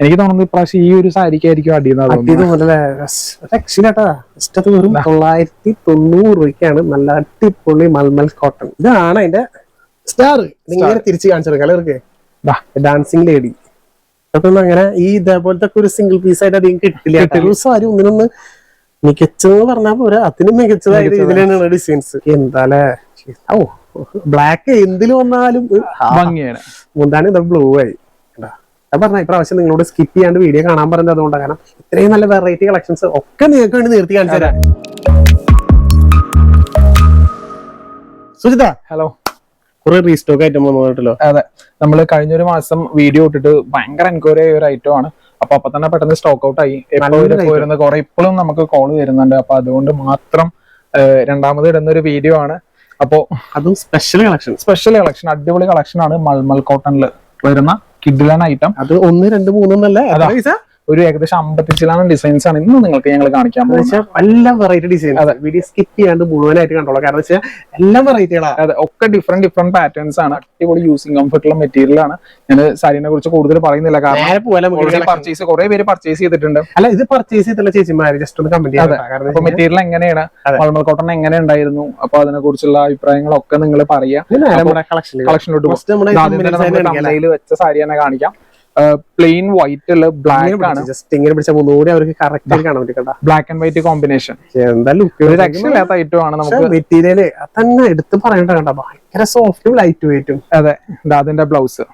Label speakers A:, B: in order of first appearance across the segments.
A: എനിക്ക് തോന്നുന്നു ഇപ്രാവശ്യം ഈ ഒരു സാരിക്കായിരിക്കും
B: വെറും തൊള്ളായിരത്തി തൊണ്ണൂറ് രൂപയ്ക്കാണ് നല്ല അടിപൊളി മൽമൽ കോട്ടൺ ഇതാണ് അതിന്റെ സ്റ്റാർ ഇങ്ങനെ തിരിച്ചു കാണിച്ചെടുക്കാം അവർക്ക് ഡാൻസിങ് ലേഡി അതൊന്നും അങ്ങനെ ഈ ഇതേപോലത്തെ ഒരു സിംഗിൾ പീസ് ആയിട്ട് അധികം കിട്ടില്ല. സാരി ഒന്നിനൊന്ന് മികച്ചെന്ന് പറഞ്ഞാൽ പോരാ. അതിന് മികച്ചതായ രീതിയിലാണ് ഡിസൈൻസ് എന്താലേ? ഓ ബ്ലാക്ക് എന്തിൽ വന്നാലും മുന്താണി ബ്ലൂ ആയി? ഞാൻ പറഞ്ഞ ഇപ്രാവശ്യം നിങ്ങളോട് സ്കിപ്പ് ചെയ്യാണ്ട് വീഡിയോ കാണാൻ പറഞ്ഞത് അതുകൊണ്ടാണ് കാരണം ഇത്രയും നല്ല വെറൈറ്റി കളക്ഷൻസ് ഒക്കെ നിങ്ങൾക്ക് വേണ്ടി നിർത്തി കാണിച്ചു തരാം. സുജിത
A: ഹലോ
B: കുറെ റീസ്റ്റോക്ക് ഐറ്റം വന്നിട്ടല്ലോ.
A: അതെ. നമ്മൾ കഴിഞ്ഞൊരു മാസം വീഡിയോ ഇട്ടിട്ട് ഭയങ്കര എൻക്വയറി ആയ ഒരു ഐറ്റം ആണ്. അപ്പൊ അപ്പൊ തന്നെ പെട്ടെന്ന് സ്റ്റോക്ക് ഔട്ട് ആയി. പോയിരുന്ന കുറെ ഇപ്പോഴും നമുക്ക് കോൾ വരുന്നുണ്ട്. അപ്പൊ അതുകൊണ്ട് മാത്രം രണ്ടാമത് ഇടുന്ന ഒരു വീഡിയോ ആണ്. അപ്പോ
B: അതും സ്പെഷ്യൽ കളക്ഷൻ
A: സ്പെഷ്യൽ കളക്ഷൻ അടിപൊളി കളക്ഷൻ ആണ് മൾമൽ കോട്ടണിൽ വരുന്ന കിഡിലൻ ഐറ്റം
B: അത് ഒന്ന് രണ്ട് മൂന്നൊന്നല്ല
A: അതാ. ഒരു ഏകദേശം അമ്പത്തിച്ചിലാണ് ഡിസൈൻസ് ആണ് ഇന്ന് നിങ്ങൾക്ക് ഞങ്ങൾ കാണിക്കാൻ പോകുന്നത്.
B: എല്ലാം വെറൈറ്റി ഡിസൈൻ അതെ. വീഡിയോ സ്കിപ്പ് ചെയ്യാണ്ട് മുഴുവനായിട്ട് കണ്ടോളാം. കാരണം വെച്ചാൽ എല്ലാം വെറൈറ്റികളാണ്
A: അതെ ഒക്കെ ഡിഫറെന്റ് ഡിഫറെന്റ് പാറ്റേൺസ് ആണ്. അടിപൊളി യൂസിങ് കംഫർട്ടുള്ള മെറ്റീരിയൽ ആണ്. ഞാൻ സാരിനെ കുറിച്ച് കൂടുതൽ പറയുന്നില്ല. കാരണം പർച്ചേസ് കുറെ പേര് പർച്ചേസ് ചെയ്തിട്ടുണ്ട്.
B: അല്ല ഇത് പർച്ചേസ് ചെയ്തിട്ടുള്ള ചേച്ചിമാര് ജസ്റ്റ് ഒന്ന് കമന്റ്
A: അപ്പൊ മെറ്റീരിയൽ എങ്ങനെയാണ്. മൾമൽ കോട്ടൺ എങ്ങനെ ഉണ്ടായിരുന്നു? അപ്പൊ അതിനെ കുറിച്ചുള്ള അഭിപ്രായങ്ങളൊക്കെ നിങ്ങൾ പറയാം കളക്ഷനിലോട്ട് വെച്ച സാരി തന്നെ കാണിക്കാം. പ്ലെയിൻ വൈറ്റ് ഉള്ള ബ്ലാക്ക് ആണ്.
B: ജസ്റ്റ് ഇങ്ങനെ പിടിച്ച മൂന്നുകൂടി അവർക്ക് കറക്റ്റ് ആയി കാണാൻ പറ്റും
A: ബ്ലാക്ക് ആൻഡ് വൈറ്റ് കോമ്പിനേഷൻ
B: എന്തായാലും
A: രക്ഷയില്ലാത്ത ഐറ്റം ആണ് നമുക്ക്
B: മെറ്റീരിയൽ തന്നെ എടുത്ത് പറയണ്ട കണ്ട ഭയങ്കര സോഫ്റ്റും ലൈറ്റ് വെയിറ്റും
A: അതെ അതിന്റെ ബ്ലൗസ്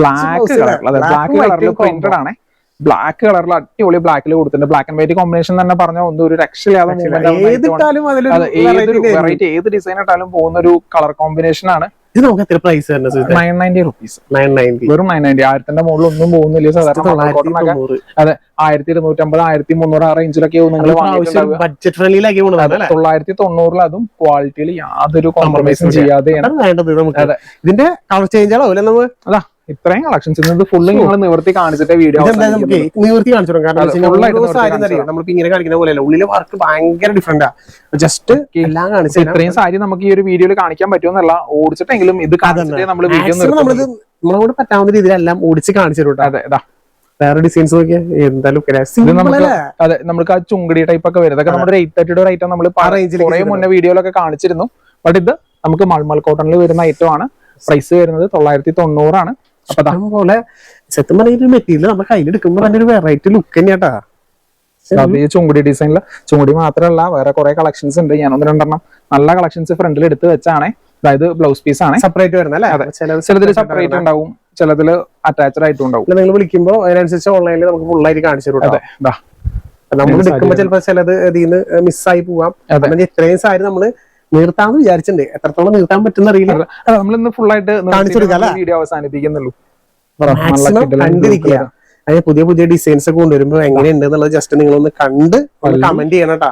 A: ബ്ലാക്ക്. അതെ ബ്ലാക്ക് കളറിൽ
B: combo.
A: പ്രിന്റഡ് ആണ്. ബ്ലാക്ക് കളറിൽ അടിപൊളി ബ്ലാക്കിൽ കൊടുത്തിട്ടുണ്ട്. ബ്ലാക്ക് ആൻഡ് വൈറ്റ് കോമ്പിനേഷൻ തന്നെ പറഞ്ഞ ഒന്നും ഒരു രക്ഷയില്ലാതെ വെറൈറ്റി ഏത് ഡിസൈൻ ഇട്ടാലും പോകുന്ന ഒരു കളർ കോമ്പിനേഷൻ ആണ്.
B: ഇത് നമുക്ക് എത്ര പ്രൈസ് വരുന്നത്
A: nine ninety rupees.
B: Nine ninety.
A: വെറും നയൻ നയന്റി. ആയിരത്തിന്റെ മുകളിൽ ഒന്നും പോകുന്നില്ല സാധാരണ അതെ ആയിരത്തി ഇരുന്നൂറ്റമ്പത് ആയിരത്തി മുന്നൂറ് ആ റേഞ്ചിലൊക്കെ നിങ്ങൾ
B: ബഡ്ജറ്റ് ഫ്രണ്ട്ലിയിലാക്കി
A: തൊള്ളായിരത്തി തൊണ്ണൂറിൽ അതും ക്വാളിറ്റിയിൽ യാതൊരു കോംപ്രമൈസും ചെയ്യാതെ.
B: ഇതിന്റെ കളർ ചേഞ്ച് അല്ലേ നമ്മൾ
A: അതാ ഇത്രയും കളക്ഷൻസ് ഫുള്ള് നിങ്ങൾ നിവർത്തി കാണിച്ചിട്ട് വീഡിയോ
B: നിവർത്തി കാണിച്ചു കാരണം
A: അതെ,
B: നമ്മളിപ്പോ ഇങ്ങനെ കാണിക്കുന്ന പോലെയല്ല. ഉള്ളിലെ വർക്ക് ഭയങ്കര ഡിഫറെന്റാ ജസ്റ്റ് എല്ലാം കാണിച്ചു
A: ഇത്രയും സാരി നമുക്ക് ഈ ഒരു വീഡിയോയിൽ കാണിക്കാൻ പറ്റുമെന്നല്ല. ഓടിച്ചിട്ടെങ്കിലും ഇത് കാണിച്ചിട്ടേ നമ്മൾ വീഡിയോ
B: നമ്മളോട് പറ്റാവുന്ന രീതിയിലെല്ലാം ഓടിച്ച് കാണിച്ചു തരും കേട്ടോ
A: അതെ ഇതാ.
B: വേറെ ഡിസൈൻസ്
A: അതെ നമുക്ക് ആ ചുങ്കടി ടൈപ്പ് ഒക്കെ വരും. ഇതൊക്കെ നമ്മുടെ എയ്റ്റ് തേർട്ടിയുടെ ഐറ്റം നമ്മൾ കുറെ മുന്നേ വീഡിയോയിലൊക്കെ കാണിച്ചിരുന്നു. ബട്ട് ഇത് നമുക്ക് മൾമൽ കോട്ടണിൽ വരുന്ന ഐറ്റം ആണ്. പ്രൈസ് വരുന്നത് തൊള്ളായിരത്തി തൊണ്ണൂറാണ്. അപ്പൊ
B: പോലെ സത്യം പറഞ്ഞ മെറ്റീരിയൽ നമ്മുടെ കയ്യിലെടുക്കുമ്പോ തന്നെ ഒരു വെറൈറ്റി ലുക്ക് തന്നെയാട്ടാ.
A: അത് ഈ ചുങ്കുടി ഡിസൈനിൽ ചുങ്കുടി മാത്രമല്ല വേറെ കുറെ കളക്ഷൻസ് ഉണ്ട്. ഞാൻ ഒന്ന് രണ്ടെണ്ണം നല്ല കളക്ഷൻസ് ഫ്രണ്ടിൽ എടുത്ത് വെച്ചാണ്. അതായത് ബ്ലൗസ് പീസ് ആണ്.
B: സെപ്പറേറ്റ് വരുന്നത് അല്ലേ ചിലത്
A: ചിലതിൽ സെപ്പറേറ്റ് ഉണ്ടാവും. ചിലതിൽ അറ്റാച്ച്ഡ് ആയിട്ടും ഉണ്ടാവും.
B: നിങ്ങൾ വിളിക്കുമ്പോൾ അതിനനുസരിച്ച് ഓൺലൈനിൽ നമുക്ക് ഫുള്ളായിട്ട് കാണിച്ചു തരും നമ്മൾ എടുക്കുമ്പോൾ ചിലപ്പോൾ ചിലത് ഇതിൽ നിന്ന് മിസ്സായി പോവാം. ഇത്രയും സാരി നമ്മൾ നിർത്താന്ന് വിചാരിച്ചിട്ടുണ്ട്. എത്രത്തോളം നിർത്താൻ പറ്റുന്ന അറിയില്ല.
A: നമ്മളിന്ന്
B: കാണിച്ചു കൊടുക്കാം
A: വീഡിയോ അവസാനിപ്പിക്കുന്നുള്ളൂ.
B: കണ്ടിരിക്കുക. അതിന് പുതിയ പുതിയ ഡിസൈൻസ് ഒക്കെ കൊണ്ടുവരുമ്പോൾ എങ്ങനെയുണ്ട് എന്നുള്ളത് ജസ്റ്റ് നിങ്ങളൊന്ന് കണ്ട് കമന്റ് ചെയ്യണം കേട്ടാ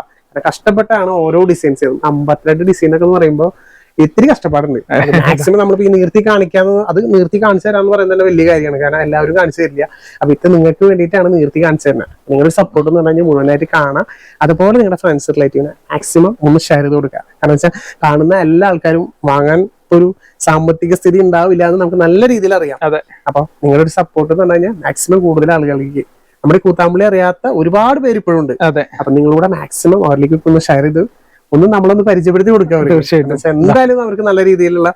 B: കഷ്ടപ്പെട്ടാണ് ഓരോ ഡിസൈൻസ് അമ്പത്തിരണ്ട് ഡിസൈൻ ഒക്കെ എന്ന് പറയുമ്പോൾ ഇത്തിരി കഷ്ടപ്പാടുണ്ട്. മാക്സിമം നമ്മൾ ഈ നീർത്തി കാണിക്കാന്ന് അത് നീർത്തി കാണിച്ചു തരാന്ന് പറയുന്നത് തന്നെ വലിയ കാര്യമാണ്. കാരണം എല്ലാവരും കാണിച്ചു തരില്ല. അപ്പൊ ഇത് നിങ്ങൾക്ക് വേണ്ടിയിട്ടാണ് നിർത്തി കാണിച്ചു തരുന്നത്. നിങ്ങളുടെ സപ്പോർട്ട് എന്ന് പറഞ്ഞാൽ മുഴുവനായിട്ട് കാണാം. അതുപോലെ നിങ്ങളുടെ ഫ്രണ്ട്സ് റിലേറ്റീവിനെ മാക്സിമം ഒന്ന് ഷെയർ ചെയ്ത് കൊടുക്കുക. കാരണം വെച്ചാൽ കാണുന്ന എല്ലാ ആൾക്കാരും വാങ്ങാൻ ഒരു സാമ്പത്തിക സ്ഥിതി ഉണ്ടാവില്ല എന്ന് നമുക്ക് നല്ല രീതിയിൽ അറിയാം.
A: അതെ.
B: അപ്പൊ നിങ്ങളുടെ ഒരു സപ്പോർട്ട് എന്ന് പറഞ്ഞു കഴിഞ്ഞാൽ മാക്സിമം കൂടുതൽ ആളുകളിലേക്ക് നമ്മുടെ കൂത്താമ്പിളി കൂത്താമ്പളി അറിയാത്ത ഒരുപാട് പേര് ഇപ്പോഴും ഉണ്ട്.
A: അതെ.
B: അപ്പൊ നിങ്ങളുടെ മാക്സിമം അവരിലേക്ക് ഒന്ന് ഷെയർ ചെയ്ത് ഒന്ന് നമ്മളൊന്ന് പരിചയപ്പെടുത്തി കൊടുക്കുക.
A: തീർച്ചയായിട്ടും.
B: എന്തായാലും അവർക്ക് നല്ല രീതിയിലുള്ള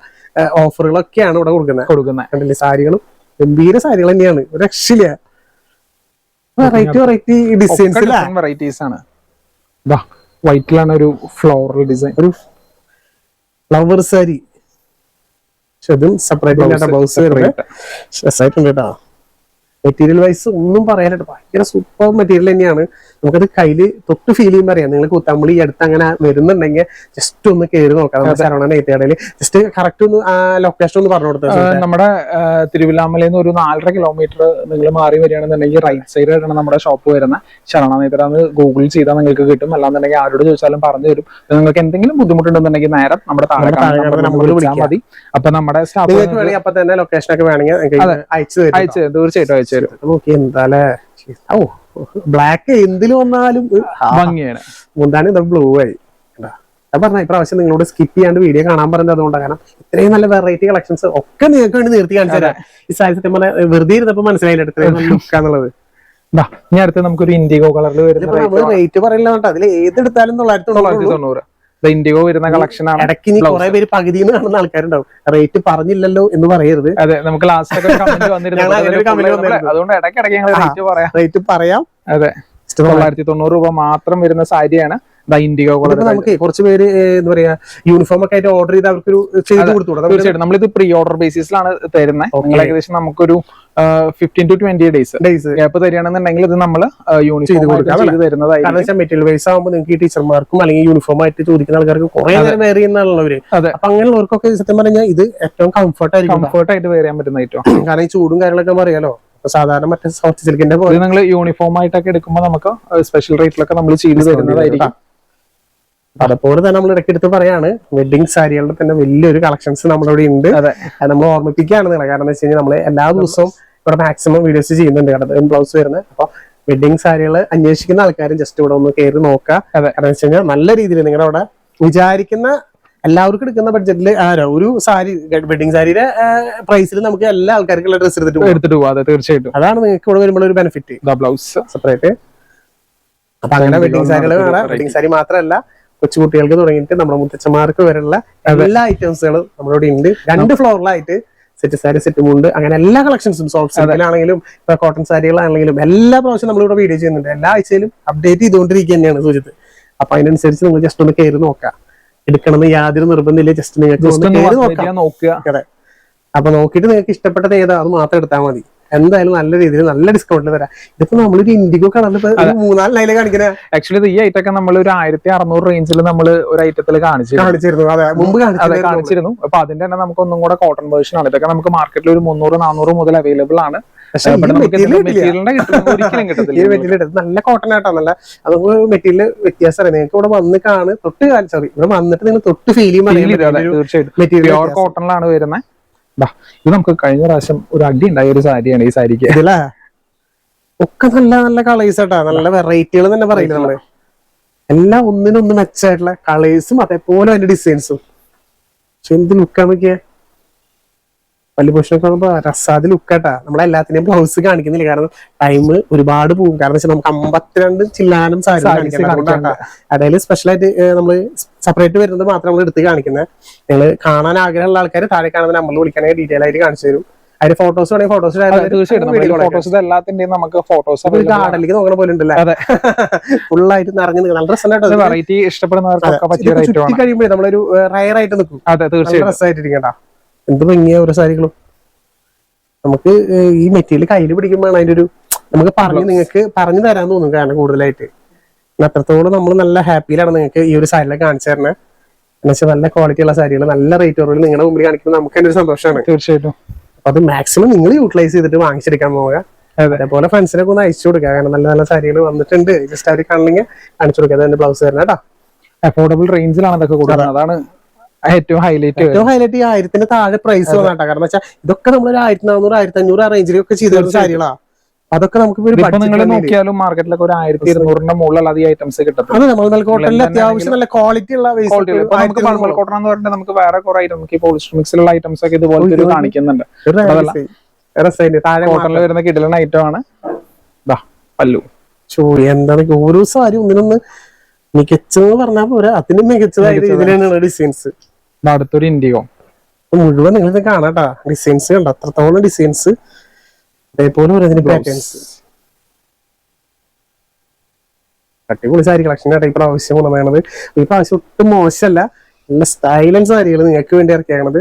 B: ഓഫറുകളൊക്കെയാണ് ഇവിടെ കൊടുക്കുന്നത്.
A: കൊടുക്കുന്നത്.
B: കണ്ടില്ലേ സാരികളും? ഗംഭീര സാരികൾ തന്നെയാണ്. ഒരു രക്ഷയില്ല. വെറൈറ്റി വെറൈറ്റി ഡിസൈൻസ്
A: വെറൈറ്റീസ് ആണ്. വൈറ്റിലാണ് ഒരു ഫ്ലോറൽ ഡിസൈൻ
B: ഒരു ഫ്ലവർ സാരി. പക്ഷെ അതും സെപ്പറേറ്റ് ബ്ലൗസ് വരുന്നത്. രസമായിട്ടുണ്ട് കേട്ടോ. മെറ്റീരിയൽ വൈസ് ഒന്നും പറയാനായിട്ട് ഭയങ്കര സൂപ്പർ മെറ്റീരിയൽ തന്നെയാണ്. നമുക്കത് കയ്യിൽ തൊട്ട് ഫീൽ ചെയ്യുമ്പോൾ അറിയാം. നിങ്ങൾ കുത്തമ്പളി അടുത്ത് അങ്ങനെ വരുന്നുണ്ടെങ്കിൽ ജസ്റ്റ് ഒന്ന് കയറി നോക്കാം നമ്മുടെ ശരവണ നെയ്ത്തേടയിൽ ജസ്റ്റ് കറക്റ്റ് ഒന്ന് ലൊക്കേഷൻ ഒന്ന് പറഞ്ഞു കൊടുത്തത്
A: നമ്മുടെ തിരുവില്ലാമലയിൽ നിന്ന് ഒരു നാലര കിലോമീറ്റർ നിങ്ങൾ മാറി വരികയാണെന്നുണ്ടെങ്കിൽ റൈറ്റ് സൈഡിലാണ് നമ്മുടെ ഷോപ്പ് വരുന്നത് എന്ന് ഗൂഗിൾ ചെയ്താൽ നിങ്ങൾക്ക് കിട്ടും. അല്ലാന്നുണ്ടെങ്കിൽ ആരോട് ചോദിച്ചാലും പറഞ്ഞു തരും. നിങ്ങൾക്ക് എന്തെങ്കിലും ബുദ്ധിമുട്ടുണ്ടെന്നുണ്ടെങ്കിൽ നേരം നമ്മുടെ താഴെ വിളിച്ചാൽ മതി അപ്പൊ നമ്മുടെ സ്റ്റാഫ്
B: അപ്പൊ തന്നെ ലൊക്കേഷൻ ഒക്കെ വേണമെങ്കിൽ അയച്ചു തരും,
A: തീർച്ചയായിട്ടും അയച്ചു തരും
B: നോക്കി എന്താലേ? ഓ ബ്ലാക്ക് എന്തിൽ വന്നാലും
A: ഭംഗിയാണ്.
B: മുന്താണി ബ്ലൂ ആയി. കണ്ടാ? ഞാൻ പറഞ്ഞ ഇപ്രാവശ്യം നിങ്ങളോട് സ്കിപ്പ് ചെയ്യാണ്ട് വീഡിയോ കാണാൻ പറഞ്ഞത് അതുകൊണ്ടാണ് കാരണം ഇത്രയും നല്ല വെറൈറ്റി കളക്ഷൻസ് ഒക്കെ നിങ്ങൾക്ക് വേണ്ടി നിർത്തി കാണിച്ചു തരാം. ഈ സാരി സത്യം പറഞ്ഞാൽ വെറുതെ ഇരുന്നപ്പോ മനസ്സിലായില്ല ഇത്രയും ലുക്കാന്നുള്ളത്
A: ഇനി അടുത്ത് നമുക്കൊരു ഇൻഡിഗോ കളറിൽ വരുന്ന
B: റേറ്റ് പറയില്ല അതിൽ ഏതെടുത്താലും തൊള്ളായിരത്തി
A: തൊള്ളായിരത്തി
B: തൊണ്ണൂറ്.
A: ഇൻഡിഗോ വരുന്ന കളക്ഷൻ ആണ്
B: ഇടയ്ക്ക് ഇനി കുറെ പേര് പകുതിന്ന് കാണുന്ന ആൾക്കാരുണ്ടാവും. റേറ്റ് പറഞ്ഞില്ലല്ലോ എന്ന് പറയരുത്.
A: അതെ നമുക്ക് ലാസ്റ്റ് ഒക്കെ കമന്റ് വന്നിരുന്നു. അതുകൊണ്ട് ഇടയ്ക്കിടയ്ക്ക് ഞങ്ങൾ റേറ്റ് പറയാം.
B: റേറ്റ് പറയാം.
A: അതെ തൊള്ളായിരത്തി തൊണ്ണൂറ് രൂപ മാത്രം വരുന്ന സാരിയാണ്. ഇൻഡിഗോ
B: നമുക്ക് കുറച്ച് പേര് എന്താ പറയാ യൂണിഫോം ഒക്കെ ആയിട്ട് ഓർഡർ ചെയ്ത് അവർക്കൊരു ചെയ്ത് കൊടുത്തു
A: തീർച്ചയായിട്ടും. നമ്മളിത് പ്രീ ഓർഡർ ബേസിസിലാണ് തരുന്നത് നിങ്ങൾ ഏകദേശം നമുക്കൊരു fifteen to twenty days
B: days
A: gap തരികയാണെന്നുണ്ടെങ്കിൽ ഇത് നമ്മൾ യൂണിഫോം തരുന്നതായിരിക്കും.
B: മെറ്റീരിയൽ വൈസ് ആകുമ്പോൾ നിങ്ങൾക്ക് ഈ ടീച്ചർമാർക്കും അല്ലെങ്കിൽ യൂണിഫോം ആയിട്ട് ചോദിക്കുന്ന ആൾക്കാർക്ക് കുറെ നേരം വേറെ ചെയ്യുന്നവര്. അപ്പൊ അങ്ങനെയുള്ളവർക്കൊക്കെ സത്യം പറഞ്ഞാൽ ഇത് ഏറ്റവും കംഫർട്ട് ആയിരിക്കും.
A: കംഫർട്ട് ആയിട്ട് വേറെ പറ്റുന്ന ഏറ്റവും
B: കാരണം ഈ ചൂടും കാര്യങ്ങളൊക്കെ അറിയാലോ. സാധാരണ മറ്റേ സോഫ്റ്റ് സിൽക്കിന്റെ പോലെ.
A: നിങ്ങൾ യൂണിഫോം ആയിട്ടൊക്കെ എടുക്കുമ്പോൾ നമുക്ക് സ്പെഷ്യൽ റേറ്റിലൊക്കെ നമ്മൾ ചെയ്ത് തരുന്നതായിരിക്കും.
B: അതുപോലെ തന്നെ നമ്മൾ ഇടയ്ക്ക് എടുത്ത് പറയാണ് വെഡിങ് സാരികളുടെ തന്നെ വലിയൊരു കളക്ഷൻസ് നമ്മളിവിടെ ഉണ്ട്.
A: അതെ.
B: നമ്മൾ ഓർമ്മിപ്പിക്കുകയാണ് നിങ്ങളെ. കാരണം എന്താ വെച്ച് കഴിഞ്ഞാൽ നമ്മൾ എല്ലാ ദിവസവും ഇവിടെ മാക്സിമം വീഡിയോസ് ചെയ്യുന്നുണ്ട്. കാരണം ബ്ലൗസ് വരുന്നത്. അപ്പൊ വെഡിങ് സാരികൾ അന്വേഷിക്കുന്ന ആൾക്കാരും ജസ്റ്റ് ഇവിടെ ഒന്ന് കയറി നോക്കുക.
A: അതെ.
B: കാരണം വെച്ച് കഴിഞ്ഞാൽ നല്ല രീതിയിൽ നിങ്ങളുടെ അവിടെ വിചാരിക്കുന്ന എല്ലാവർക്കും എടുക്കുന്ന ബഡ്ജറ്റിൽ ആരോ ഒരു സാരി വെഡിങ് സാരിയുടെ പ്രൈസിൽ നമുക്ക് എല്ലാ ആൾക്കാർക്കുള്ള ഡ്രസ് എടുത്തിട്ട്
A: എടുത്തിട്ട് പോകാം അതെ തീർച്ചയായിട്ടും.
B: അതാണ് നിങ്ങൾക്ക് ഇവിടെ വരുമ്പോൾ ഒരു ബെനിഫിറ്റ്
A: ബ്ലൗസ്
B: സെപ്പറേറ്റ് അപ്പൊ അങ്ങനെ. വെഡിങ് സാരികൾ വേണം. വെഡിങ് സാരി മാത്രമല്ല കൊച്ചുകുട്ടികൾക്ക് തുടങ്ങിയിട്ട് നമ്മുടെ മുത്തച്ഛന്മാർക്ക് വരെയുള്ള എല്ലാ ഐറ്റംസുകളും നമ്മളിവിടെ ഉണ്ട്. രണ്ട് ഫ്ലോറിലായിട്ട് സെറ്റ് സാരി സെറ്റ് മുണ്ട് അങ്ങനെ എല്ലാ കളക്ഷൻസും സോഫ്റ്റ് സിൽക്കിലാണെങ്കിലും കോട്ടൺ സാരികളാണെങ്കിലും എല്ലാ പ്രാവശ്യം നമ്മളിവിടെ വീഡിയോ ചെയ്യുന്നുണ്ട്. എല്ലാ ആഴ്ചയിലും അപ്ഡേറ്റ് ചെയ്തുകൊണ്ടിരിക്കുക തന്നെയാണ് സൂചിത്ത് അപ്പൊ അതിനനുസരിച്ച് നിങ്ങൾ ജസ്റ്റ് ഒന്ന് കയറി നോക്കാം എടുക്കണമെന്ന് യാതൊരു നിർബന്ധമില്ല. ജസ്റ്റ് നിങ്ങൾക്ക്
A: നോക്കുക.
B: അതെ. അപ്പൊ നോക്കിയിട്ട് നിങ്ങൾക്ക് ഇഷ്ടപ്പെട്ടത് ഏതാ അത് മാത്രം എടുത്താൽ മതി. എന്തായാലും നല്ല രീതിയിൽ നല്ല ഡിസ്കൗണ്ടിൽ തരാം ഇതിപ്പോ നമ്മളൊരു ഇൻഡിഗോ കളറിൽ മൂന്നാൽ ലൈനിൽ കാണിക്കുന്നത്
A: ആക്ച്വലി ഈ ഐറ്റം ഒക്കെ നമ്മൾ ഒരു ആയിരത്തി അറുന്നൂറ് റേഞ്ചിൽ നമ്മൾ ഒരു ഐറ്റത്തിൽ കാണിച്ചിരുന്നു.
B: കാണിച്ചിരുന്നു. അതെ. മുമ്പ്
A: അതെ
B: കാണിച്ചിരുന്നു.
A: അപ്പൊ അതിന്റെ തന്നെ നമുക്ക് ഒന്നും കൂടെ കോട്ടൺ വേർഷൻ ആണ്. ഇതൊക്കെ നമുക്ക് മാർക്കറ്റിൽ ഒരു മുന്നൂറ് നാനൂറ് മുതൽ അവൈലബിൾ ആണ്.
B: നല്ല കോട്ടൺ ആയിട്ടാ നല്ല അതുകൊണ്ട് മെറ്റീരിയൽ വ്യത്യാസമല്ല? നിങ്ങൾക്ക് ഇവിടെ വന്ന് കാണ് തൊട്ട് സോറി ഇവിടെ വന്നിട്ട് നിങ്ങൾ തൊട്ട് ഫീൽ ചെയ്യുമ്പോൾ
A: തീർച്ചയായിട്ടും. കോട്ടണിലാണ് വരുന്നത് ഇത് നമുക്ക് കഴിഞ്ഞ പ്രാവശ്യം ഒരു അടി ഉണ്ടായ ഒരു സാരിയാണ് ഈ സാരിക്ക്.
B: ഇതില്ലേ ഒക്കെ നല്ല നല്ല കളേഴ്സ് ആട്ടാ. നല്ല വെറൈറ്റികൾ തന്നെ പറയുന്നത് നമ്മൾ. എല്ലാം ഒന്നിനൊന്ന് മെച്ചമായിട്ടുള്ള കളേഴ്സും അതേപോലെ അതിന്റെ ഡിസൈൻസും പക്ഷെ എന്ത് ലുക്കാന്ന് നോക്കിയ? വലിയ പൊഷനൊക്കെ കാണുമ്പോ രസാദ് ലുക്കാട്ടാ നമ്മളെല്ലാത്തിനെയും ബ്ലൗസ് കാണിക്കുന്നില്ല. കാരണം ടൈം ഒരുപാട് പോകും കാരണം വെച്ചാൽ നമുക്ക് അമ്പത്തിരണ്ട് ചില്ലാനും സാരി അതായത് സ്പെഷ്യലായിട്ട് നമ്മൾ സെപ്പറേറ്റ് വരുന്നത് മാത്രം നമ്മൾ എടുത്ത് കാണിക്കുന്നത് നിങ്ങൾ കാണാൻ ആഗ്രഹമുള്ള ആൾക്കാർ താഴെ കാണുന്ന നമ്മൾ വിളിക്കാനായി ഡീറ്റെയിൽ ആയിട്ട് കാണിച്ചു തരും. അതിന് ഫോട്ടോസ് വേണമെങ്കിൽ ഫോട്ടോസ്
A: തീർച്ചയായിട്ടും ഫോട്ടോസ് എല്ലാത്തിന്റെയും നമുക്ക് ഫോട്ടോസ്
B: ഗാർഡനിലേക്ക് നോക്കണ പോലെ ഉണ്ടല്ലേ?
A: അതെ.
B: ഫുള്ളായിട്ട് നിറഞ്ഞു നല്ല രസമായിട്ട്
A: വെറൈറ്റി ഇഷ്ടപ്പെടുന്നവർക്കൊക്കെ പറ്റിയ ഐറ്റമാണ്
B: കഴിയുമ്പോഴേ നമ്മളൊരു റയർ ആയിട്ട് നിൽക്കും.
A: അതെ
B: നല്ല
A: തീർച്ചയായിട്ടും.
B: രസമായിട്ടിരിക്കണ്ട എന്ത് ഭംഗിയാ ഓരോ സാരികളും. നമുക്ക് ഈ മെറ്റീരിയൽ കയ്യിൽ പിടിക്കുമ്പോഴാണ് അതിന്റെ ഒരു നമുക്ക് പറഞ്ഞു നിങ്ങൾക്ക് പറഞ്ഞു തരാൻ തോന്നും കാരണം കൂടുതലായിട്ട്. അത്രത്തോളം നമ്മൾ നല്ല ഹാപ്പിയിലാണ് നിങ്ങൾക്ക് ഈ ഒരു സാരിയിലെ കാണിച്ചു തരണേ എന്ന് വെച്ചാൽ നല്ല ക്വാളിറ്റി ഉള്ള സാരികൾ നല്ല റേറ്റ് കുറവിൽ നിങ്ങളുടെ മുമ്പിൽ കാണിക്കുന്നത് നമുക്ക് തന്നെ ഒരു സന്തോഷമാണ്
A: തീർച്ചയായിട്ടും.
B: അപ്പൊ അത് മാക്സിമം നിങ്ങൾ യൂട്ടിലൈസ് ചെയ്തിട്ട് വാങ്ങിച്ചെടുക്കാൻ പോവുക.
A: അതെ.
B: അതേപോലെ ഫ്രണ്ട്സിനൊക്കെ ഒന്ന് അയച്ചു കൊടുക്കുക. കാരണം നല്ല നല്ല സാരികൾ വന്നിട്ടുണ്ട്. ജസ്റ്റ് അവർ കാണണമെങ്കിൽ കാണിച്ചു കൊടുക്കുക. അതിന്റെ ബ്ലൗസ് തരണം കേട്ടോ.
A: അഫോർഡബിൾ റേഞ്ചിലാണ് ഇതൊക്കെ കൊടുക്കുന്നത്. അതാണ് ഏറ്റവും ഹൈലൈറ്റ്
B: ഏറ്റവും ഹൈലൈറ്റ് ഈ ആയിരത്തിന്റെ താഴെ പ്രൈസ് വന്നാട്ടാ. കാരണം വെച്ചാൽ ഇതൊക്കെ നമ്മൾ ഒരു ആയിരത്തി നാനൂറ് ആയിരത്തി അഞ്ഞൂറ് ആ റേഞ്ചിലൊക്കെ ചെയ്ത സാരികളാണ് സാരികളാ. അതൊക്കെ നമുക്ക്
A: നിങ്ങൾ നോക്കിയാലും മാർക്കറ്റിലൊക്കെ ഒരു ആയിരത്തി ഇരുന്നൂറിന്റെ മുകളിലുള്ള അധികം ഐറ്റംസ് കിട്ടും
B: അത് നമ്മൾ അത്യാവശ്യം നല്ല ക്വാളിറ്റി ഉള്ള
A: നമുക്ക് കോട്ടൺ എന്ന് പറഞ്ഞിട്ട് നമുക്ക് വേറെ കുറെ ഐറ്റം നമുക്ക് ഈ പോളിസ്റ്റർ മിക്സിലുള്ള ഐറ്റംസ് ഒക്കെ ഇതുപോലെ ഒരു കാണിക്കുന്നുണ്ട്.
B: താഴെ
A: കോട്ടണിൽ വരുന്ന കിടലൻ ഐറ്റം ആണ്. പല്ലു.
B: ചോ എന്താണ് ഓരോ സാരി ഒന്നിനൊന്ന് മികച്ചെന്ന് പറഞ്ഞാൽ പോരാ. അതിന് മികച്ചതായ രീതിയിലാണ് ഡിസൈൻസ്
A: അടുത്തൊരു ഇന്ത്യയോ
B: മുഴുവൻ നിങ്ങൾ കാണാട്ടാ ഡിസൈൻസ് കണ്ട? അത്രത്തോളം ഡിസൈൻസ് അതേപോലെ ഓരോന്നിന് പാറ്റേൺസ് അടിപൊളി സാരി കളക്ഷൻ ആയിട്ട് ഈ പ്രാവശ്യം കൊണ്ടുവന്നത് ഈ പ്രാവശ്യം ഒട്ടും മോശമല്ല നല്ല സ്റ്റൈലൻ സാരികൾ നിങ്ങൾക്ക് വേണ്ടി ഇറക്കിയാണത്.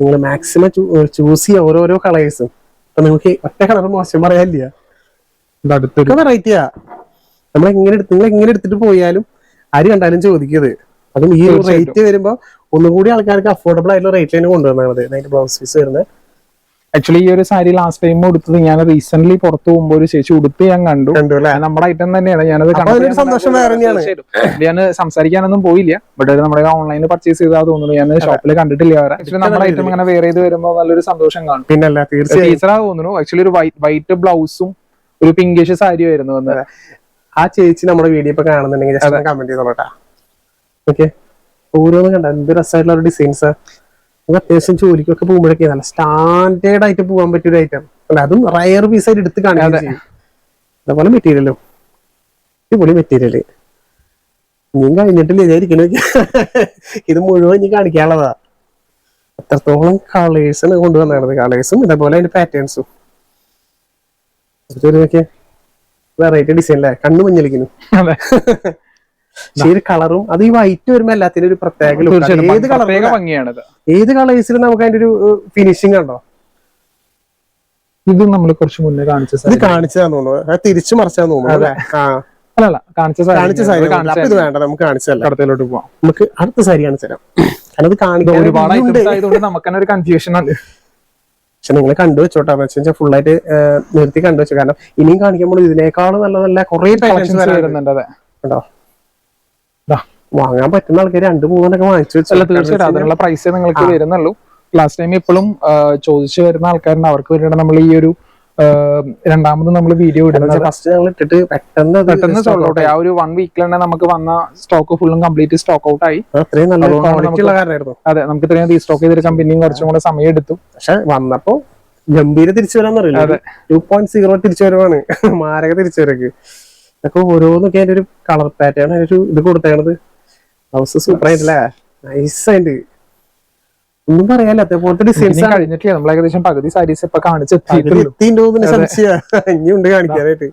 B: നിങ്ങൾ മാക്സിമം ചൂസ് ചെയ്യുക ഓരോരോ കളേഴ്സും അപ്പൊ നിങ്ങൾക്ക് ഒറ്റ കളർ മോശം പറയാനില്ല. ഒക്കെ വെറൈറ്റിയാ നമ്മൾ എങ്ങനെ എടുത്ത് നിങ്ങൾ എങ്ങനെ എടുത്തിട്ട് പോയാലും ആര് കണ്ടാലും ചോദിക്കരുത്. അതും ഈ ഒരു റേറ്റ് വരുമ്പോ ഒന്നുകൂടി ആൾക്കാർക്ക് അഫോർഡബിൾ ആയിട്ടുള്ള റേറ്റ് തന്നെ കൊണ്ടുവന്നാണ് അതിന്റെ ബ്ലൗസ് പീസ് വരുന്നത്.
A: ആക്ച്വലി ഈ ഒരു സാരി ലാസ്റ്റ് ടൈം ഉടുത്തത് ഞാൻ റീസെന്റ് പുറത്തു പോകുമ്പോൾ ഒരു ചേച്ചി ഉടുത്ത് ഞാൻ കണ്ടു. നമ്മുടെ ഐറ്റം തന്നെയാണ്. ഞാനത് ഞാൻ. സംസാരിക്കാനൊന്നും പോയില്ല. ബട്ട് നമ്മുടെ ഓൺലൈനിൽ പർച്ചേസ് ചെയ്താൽ തോന്നുന്നു. ഞാൻ ഷോപ്പിൽ കണ്ടിട്ടില്ല വേറെ. ആക്ച്വലി നമ്മുടെ ഐറ്റം ഇങ്ങനെ വേറെ ചെയ്ത് വരുമ്പോൾ നല്ലൊരു സന്തോഷം കാണും.
B: പിന്നല്ല
A: ടീച്ചറാ തോന്നുന്നു. ആക്ച്വലി ഒരു വൈറ്റ് ബ്ലൗസും ഒരു പിങ്കിഷ് സാരി ആയിരുന്നു വന്നത്
B: ആ ചേച്ചി നമ്മുടെ വീഡിയോ ഇപ്പൊ കാണുന്നുണ്ടെങ്കിൽ കമന്റ് ചെയ്തോളട്ടാ ഓക്കെ ഓരോന്നും കണ്ട? എന്ത് രസമായിട്ടുള്ള ഡിസൈൻസ് നമുക്ക് അത്യാവശ്യം ജോലിക്കൊക്കെ പോകുമ്പോഴൊക്കെ നല്ല സ്റ്റാൻഡേർഡ് ആയിട്ട് പോകാൻ പറ്റിയ ഒരു ഐറ്റം അല്ല അതും റയർ പീസ് ആയിട്ട് എടുത്ത് ചെയ്യും. അതേപോലെ മെറ്റീരിയലും അടിപൊളി മെറ്റീരിയൽ ഇനിയും കഴിഞ്ഞിട്ടില്ല വിചാരിക്കണ. ഇത് മുഴുവൻ ഇനി കാണിക്കാനുള്ളതാ. കളേഴ്സ് കളേഴ്സാണ് കൊണ്ടുവന്നത് കളേഴ്സും ഇതേപോലെ അതിന്റെ പാറ്റേൺസും വെറൈറ്റി ഡിസൈൻ അല്ലേ കണ്ണു മഞ്ഞളിക്കുന്നു. പക്ഷേ ഈ കളറും അത് ഈ വൈറ്റ് വരുമ്പോ എല്ലാത്തിനും ഒരു പ്രത്യേക. ഏത് കളർ
A: ഭംഗിയാണിത്.
B: ഏത് കളേഴ്സിലും നമുക്ക് അതിന്റെ ഒരു ഫിനിഷിംഗ് ഉണ്ടോ?
A: ഇത് നമ്മൾ കുറച്ച് മുന്നേ കാണിച്ച
B: ഇത് കാണിച്ചതാന്ന് തോന്നുന്നു. തിരിച്ചു മറിച്ചാന്ന് തോന്നുന്നു
A: അല്ലല്ല കാണിച്ച
B: കാണിച്ച സാരി ഇത് വേണ്ട നമുക്ക്
A: കാണിച്ചല്ല പോവാം.
B: നമുക്ക് അടുത്ത സാരി കാണിച്ചു തരാം. കാരണം ഇത്
A: ഇത്
B: കാണിക്കാൻ
A: ഒരുപാട് ഐറ്റംസ് ആയതുകൊണ്ട് നമുക്ക് തന്നെ ഒരു കൺഫ്യൂഷൻ ആണ്.
B: പക്ഷെ നിങ്ങൾ കണ്ടു വെച്ചോട്ടെ. എന്ന് വെച്ചാൽ ഫുൾ ആയിട്ട് നിർത്തി കണ്ടു വെച്ചു. കാരണം ഇനിയും കാണിക്കുമ്പോൾ ഇതിനേക്കാളും നല്ല നല്ല കുറെ കളക്ഷൻസ്
A: വരുന്നുണ്ട് അതെ.
B: കേട്ടോ. വാങ്ങാൻ പറ്റുന്ന ആൾക്കാർ രണ്ട് മൂന്നെണ്ണൊക്കെ വാങ്ങിച്ചു വെച്ചു
A: അല്ല തീർച്ചയായിട്ടും. അതിനുള്ള പ്രൈസേ നിങ്ങൾക്ക് വരുന്നുള്ളൂ. ലാസ്റ്റ് ടൈം ഇപ്പോഴും ചോദിച്ചു വരുന്ന ആൾക്കാരുണ്ട്. അവർക്ക് വേണ്ടി നമ്മൾ ഈ ഒരു രണ്ടാമത് നമ്മൾ വീഡിയോ ഇടുന്നത്.
B: ഫസ്റ്റ് ഞങ്ങൾ ഇട്ടിട്ട് പെട്ടെന്ന്
A: പെട്ടെന്ന് സോൾഡ് ഔട്ട് ആ ഒരു വൺ വീക്കിൽ തന്നെ നമുക്ക് വന്ന സ്റ്റോക്ക് ഫുള്ളും കംപ്ലീറ്റ് സ്റ്റോക്ക് ഔട്ട് ആയി. അതെ നമുക്ക് ഇത്രയും റീസ്റ്റോക്ക് ചെയ്തെടുക്കാൻ പിന്നെയും കുറച്ചും കൂടെ സമയം എടുത്തു.
B: പക്ഷെ വന്നപ്പോ ഗംഭീര തിരിച്ചു വരാന്നറിയില്ല.
A: അതെ.
B: ടു പോയിന്റ് സീറോ തിരിച്ചു വരവാണ്. മാരക തിരിച്ചു വരക്ക്. അതൊക്കെ ഓരോന്നൊക്കെ അതിന്റെ ഒരു കളർ പാറ്റേൺ അതിന്റെ ഒരു ഇത് കൊടുത്തേണത് ഹൗസ് സൂപ്പർ ആയിട്ടല്ലേ? നൈസ് ആയിട്ട് ഒന്നും പറയാലോ അതേപോലത്തെ ഡിസൈൻസ്
A: കഴിഞ്ഞിട്ട് കഴിഞ്ഞിട്ടില്ല. നമ്മൾ ഏകദേശം പകുതി സാരീസ് ഇപ്പൊ കാണിച്ച് എത്തിയിട്ടുള്ളൂ.
B: എത്തിണ്ടോ എന്ന് സംശയ ഇനിയുണ്ട് കാണിക്കാനായിട്ട്.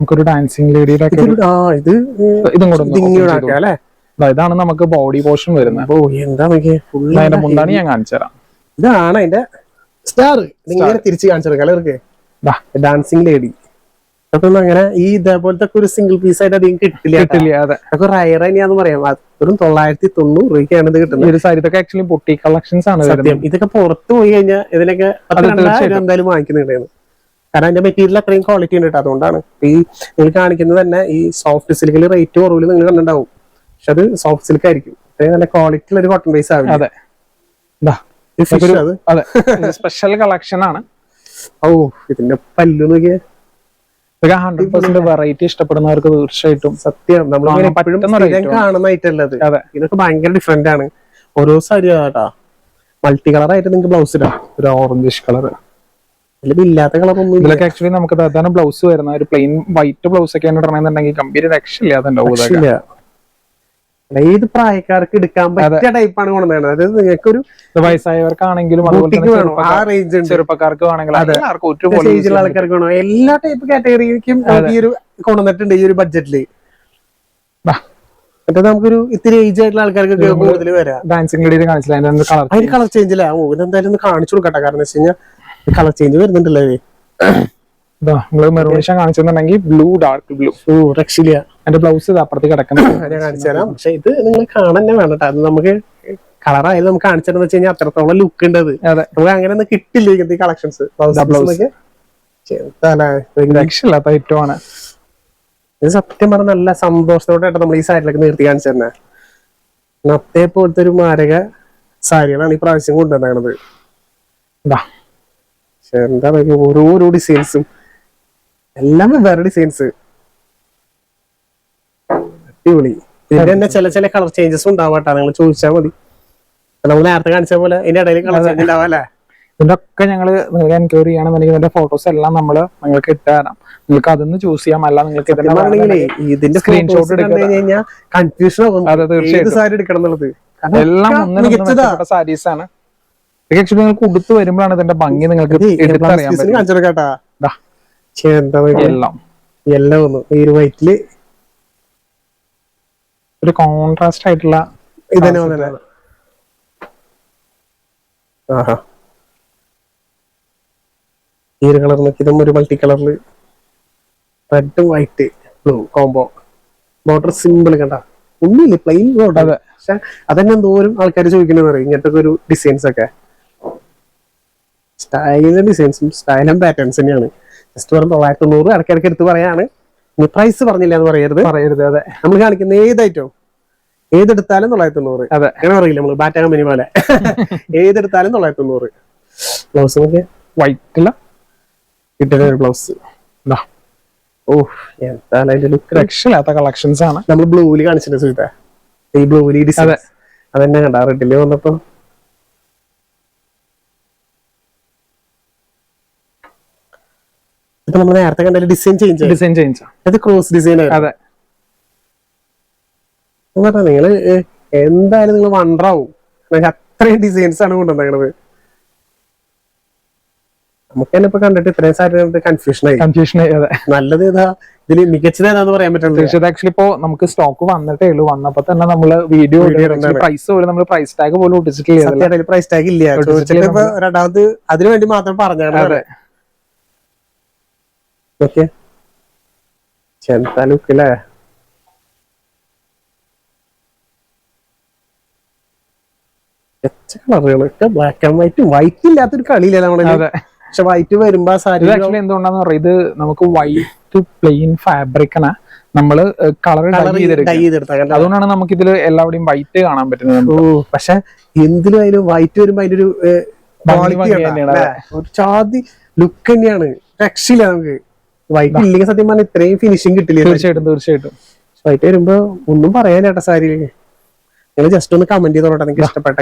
A: നമുക്കൊരു ഡാൻസിങ് ലേഡിയുടെ
B: ഇത് ഇത്
A: കൂടെ
B: അല്ലേ?
A: ഇതാണ് നമുക്ക് ബോഡി പോർഷൻ വരുന്നത്.
B: ഓ എന്താ ഫുൾ
A: അതിന്റെ മുന്താണ് ഞാൻ കാണിച്ചു തരാം.
B: ഇതാണ് അതിന്റെ സ്റ്റാർ തിരിച്ചു തിരിച്ച് കാണിച്ചെടുക്കാം അല്ലേ ഡാൻസിങ് ലേഡി അതൊന്നും അങ്ങനെ ഈ ഇതേപോലത്തെ ഒരു സിംഗിൾ പീസ് ആയിട്ട് അധികം കിട്ടില്ല
A: കിട്ടില്ല അതെ.
B: അതൊക്കെ റയർ തന്നെയാന്ന് പറയാം. വെറും തൊള്ളായിരത്തി തൊണ്ണൂറ് രൂപയ്ക്കാണ് ഇത് കിട്ടുന്നത്.
A: ഒരു സാരി ഇതൊക്കെ ആക്ച്വലി പൊട്ടി കളക്ഷൻസ് ആണ്
B: സത്യം. ഇതൊക്കെ പുറത്ത് പോയി കഴിഞ്ഞാൽ ഇതിനൊക്കെ. എന്തായാലും വാങ്ങിക്കുന്നുണ്ടായിരുന്നു കാരണം അതിന്റെ മെറ്റീരിയൽ അത്രയും ക്വാളിറ്റി ഉണ്ട് കേട്ടോ. അതുകൊണ്ടാണ്. ഈ നിങ്ങൾ കാണിക്കുന്നത് തന്നെ ഈ സോഫ്റ്റ് സിൽക്കിൽ റേറ്റ് കുറവിൽ നിങ്ങൾ കണ്ടുണ്ടാവും പക്ഷെ അത് സോഫ്റ്റ് സിൽക്ക് ആയിരിക്കും. അത്രയും നല്ല ക്വാളിറ്റി ഉള്ള ഒരു കോട്ടൺ ഈ fish അതെ?
A: സ്പെഷ്യൽ കളക്ഷൻ ആണ്.
B: ഓ ഇതിന്റെ പല്ലു നോക്കിയേ.
A: ഇതൊക്കെ ഹൺഡ്രഡ് പെർസെന്റ് വെറൈറ്റി ഇഷ്ടപ്പെടുന്നവർക്ക് തീർച്ചയായിട്ടും
B: സത്യം. നമ്മൾ. കാണുന്ന ഐറ്റം അത്?
A: അതെ.
B: ഇതൊക്കെ ഭയങ്കര ഡിഫറെന്റ് ആണ്. ഓരോ സാരി കേട്ടാ മൾട്ടി കളർ ആയിട്ട് നിങ്ങൾക്ക് ബ്ലൗസ് ഇടാം.
A: ഒരു ഓറഞ്ചിഷ് കളർ
B: ഇല്ലാത്ത ഇല്ല.
A: ഇതിലൊക്കെ ആക്ച്വലി നമുക്ക് അതാണ് ബ്ലൗസ് വരുന്ന ഒരു പ്ലെയിൻ വൈറ്റ് ബ്ലൗസ് ഒക്കെ ഇടണമെന്നുണ്ടെങ്കിൽ ഗംഭീര രക്ഷയില്ലാതെ ഉണ്ടാവും.
B: ഏത് പ്രായക്കാർക്ക് എടുക്കാൻ പറ്റിയ ടൈപ്പാണ് കൊണ്ടുവന്നത്? അതായത് നിങ്ങൾക്കൊരു
A: വയസ്സായവർക്കാണെങ്കിലും
B: ആ റേഞ്ച്
A: ചെറുപ്പക്കാർക്ക് ചെയ്യാൻ
B: ആൾക്കാർക്ക് വേണോ? എല്ലാ ടൈപ്പ് കാറ്റഗറിക്കും ഈ ഒരു കൊണ്ടുവന്നിട്ടുണ്ട് ഈ ഒരു
A: ബഡ്ജറ്റിൽ.
B: എന്നിട്ട് നമുക്കൊരു ഇത്തിരി ഏജ് ആയിട്ടുള്ള ആൾക്കാർക്ക് കൂടുതൽ വരാം.
A: ഡാൻസിംഗ് ലേഡി കാണിച്ചില്ല? അതിന്റെ കളർ
B: അതിന് കളർ ചേഞ്ച് ഇല്ല? ഓ ഇതെന്തായാലും ഒന്ന് കാണിച്ചു കൊടുക്കട്ടെ. കാരണം വെച്ച് കഴിഞ്ഞാൽ കളർ ചേഞ്ച് വരുന്നുണ്ടല്ലോ
A: മെറൂണിഷ കാണിച്ചിട്ടുണ്ടെങ്കിൽ ബ്ലൂ ഡാർക്ക് ബ്ലൂ
B: ഓ റെക്സിലിയ
A: എന്റെ ബ്ലൗസ് ഇത് അപ്പുറത്ത് കിടക്കുന്നത്
B: ഞാൻ കാണിച്ചു തരാം. പക്ഷെ ഇത് നിങ്ങൾ കാണാൻ വേണ്ടട്ടോ അത് നമുക്ക് കളറായാലും നമുക്ക് കാണിച്ചു തരാന്ന് വെച്ച് കഴിഞ്ഞാൽ അത്രത്തോളം ലുക്ക് ഉണ്ട് അത്. നമുക്ക് അങ്ങനെ ഒന്നും കിട്ടില്ല ഇങ്ങനത്തെ കളക്ഷൻസ്.
A: രക്ഷയില്ലാത്ത ഐറ്റം ആണ്.
B: ഇത് സത്യം പറഞ്ഞ നല്ല സന്തോഷത്തോടെ നമ്മൾ ഈ സാരിയിലൊക്കെ നിർത്തി കാണിച്ചു തന്നെ നത്തേ പോലത്തെ ഒരു മാരക സാരികളാണ് ഈ പ്രാവശ്യം കൊണ്ടുവന്നത് എന്താ പറയുക ഓരോരോ ഡിസൈൻസും എല്ലാം വേറെ ഡിസൈൻസ് അടിപൊളി. ഇതിന്റെ തന്നെ ചില ചില കളർ ചേഞ്ചസ് ഉണ്ടാവാട്ടാ നിങ്ങൾ ചോദിച്ചാൽ മതി. നമ്മൾ നേരത്തെ കാണിച്ച പോലെ ഇതിന്റെ ഇടയിൽ കളർ ചേഞ്ച് ഉണ്ടാവല്ലേ
A: ഇതൊക്കെ ഒക്കെ ഞങ്ങൾ നിങ്ങൾക്ക് എൻക്വയറി ചെയ്യണമെന്നുണ്ടെങ്കിൽ ഇതിന്റെ ഫോട്ടോസ് എല്ലാം നമ്മൾ നിങ്ങൾക്ക് ഇട്ട് തരാം. നിങ്ങൾക്ക് അതൊന്ന് ചൂസ് ചെയ്യാം. അല്ല നിങ്ങൾക്ക് ഇതിന്റെ
B: ഇതിന്റെ സ്ക്രീൻഷോട്ട് എടുക്കാൻ കൺഫ്യൂഷൻ
A: അതെ, തീർച്ചയായിട്ടും.
B: സാരി എടുക്കണം എന്നുള്ളത്?
A: എല്ലാം
B: മികച്ചതാ.
A: സാരീസ് ആണ്. ഇതൊക്കെ ആക്ച്വലി നിങ്ങൾക്ക് ഉടുത്ത് വരുമ്പോഴാണ് ഇതിന്റെ ഭംഗി നിങ്ങൾക്ക് എടുത്തറിയാൻ
B: കേട്ടാ.
A: പറ്റും എല്ലാം.
B: ഒന്ന് ഈ ഒരു വൈറ്റിൽ
A: ഒരു കോൺട്രാസ്റ്റ് ആയിട്ടുള്ള
B: ഇതന്നെ വന്നല്ലേ ആഹാ. ഈ ഒരു കളർ നോക്കി ഇതും ഒരു മൾട്ടി കളറിൽ red white blue combo border simple കണ്ട? ഒന്നുമില്ല പ്ലെയിൻ ബോർഡർ. പക്ഷെ അതന്നെ എന്തോരം ആൾക്കാർ ചോദിക്കുന്നത് പറയും. ഇങ്ങനത്തെ ഒരു ഡിസൈൻസ് ഒക്കെ. സ്റ്റൈലും ഡിസൈൻസും സ്റ്റൈലും പാറ്റേൺസ് തന്നെയാണ്. ജസ്റ്റ് വെറും തൊള്ളായിരത്തി തൊണ്ണൂറ് ഇടയ്ക്കിടയ്ക്ക് എടുത്ത് പറയാണ്. ഇനി പ്രൈസ് പറഞ്ഞില്ല എന്ന് പറയരുത്.
A: പറയരുത് അതെ.
B: നമ്മൾ കാണിക്കുന്ന ഏത് ഐറ്റവും ഏതെടുത്താലും തൊള്ളായിരത്തി തൊണ്ണൂറ്.
A: അതെ.
B: അങ്ങനെ പറയില്ല നമ്മൾ ബാറ്റ കമ്പനി പോലെ. ഏതെടുത്താലും തൊള്ളായിരത്തി തൊണ്ണൂറ്. ബ്ലൗസ് വൈറ്റ്
A: വൈറ്റില
B: കിട്ടുന്ന ഒരു ബ്ലൗസ് ഓ എന്താ അതിന്റെ ലുക്ക്
A: രക്ഷയില്ലാത്ത കളക്ഷൻസ് ആണ്.
B: നമ്മൾ ബ്ലൂവിൽ കാണിച്ചിട്ടുണ്ട് സുഹൃത്തെ ഈ ബ്ലൂവിൽ ഡിസൈൻ
A: അതെ.
B: അതെന്നെ കണ്ട? റെഡിൽ വന്നപ്പോ ഇപ്പൊ നമ്മൾ നേരത്തെ കണ്ട ഡിസൈൻ ചേഞ്ച്
A: ഡിസൈൻ ചേഞ്ച്
B: അത് ക്രോസ് ഡിസൈൻ
A: അതെ.
B: പറഞ്ഞ നിങ്ങൾ എന്തായാലും നിങ്ങൾ വണ്ടറാവും അത്രയും ഡിസൈൻസ് ആണ് കൊണ്ടുവന്നത് നമുക്ക് തന്നെ ഇപ്പൊ കണ്ടിട്ട് ഇത്രയും സാരി കൺഫ്യൂഷൻ ആയി.
A: കൺഫ്യൂഷൻ അതെ.
B: നല്ലത് ഏതാ? ഇതിൽ മികച്ചത് ഏതാന്ന് പറയാൻ പറ്റുള്ളൂ
A: തീർച്ചയായിട്ടും ആക്ച്വലി ഇപ്പോ നമുക്ക് സ്റ്റോക്ക് വന്നിട്ടേ ഉള്ളൂ. വന്നപ്പോ തന്നെ നമ്മൾ വീഡിയോ പ്രൈസ് പോലും നമ്മൾ പ്രൈസ് ടാഗ് പോലും ഒട്ടിച്ചിട്ടില്ല.
B: പ്രൈസ് ടാഗ് ഇല്ല. രണ്ടാമത് അതിനു വേണ്ടി മാത്രം പറഞ്ഞാണ് ഓക്കെ ചെന്താ ലുക്ക് അല്ലേ കളറുകളൊക്കെ ബ്ലാക്ക് ആൻഡ് വൈറ്റ് വൈറ്റ് ഇല്ലാത്തൊരു കളിയില്ല നമ്മളെ പക്ഷെ വൈറ്റ് വരുമ്പോ സാരി
A: ആക്ച്വലി എന്തുകൊണ്ടാന്ന് പറയാം? ഇത് നമുക്ക് വൈറ്റ് പ്ലെയിൻ ഫാബ്രിക്കാണ് നമ്മൾ കളർ? അതുകൊണ്ടാണ് നമുക്ക് ഇതിൽ എല്ലാവിടെയും വൈറ്റ് കാണാൻ പറ്റുന്നത്
B: പക്ഷെ എന്തിലും അതിന് വൈറ്റ് വരുമ്പോ അതിന്റെ ഒരു ക്വാളിറ്റി ഒരു ചാതി ലുക്ക് തന്നെയാണ്. രക്ഷയില്ല നമുക്ക്. വൈറ്റ് ഇല്ലെങ്കിൽ സത്യം പറഞ്ഞാൽ ഇത്രയും ഫിനിഷിംഗ് കിട്ടില്ല?
A: തീർച്ചയായിട്ടും തീർച്ചയായിട്ടും.
B: വൈറ്റ് വരുമ്പോ ഒന്നും പറയാനില്ല സാരി. നിങ്ങൾ ജസ്റ്റ് ഒന്ന് കമന്റ് ചെയ്തോട്ടെ നിങ്ങൾക്ക്
A: ഇഷ്ടപ്പെട്ട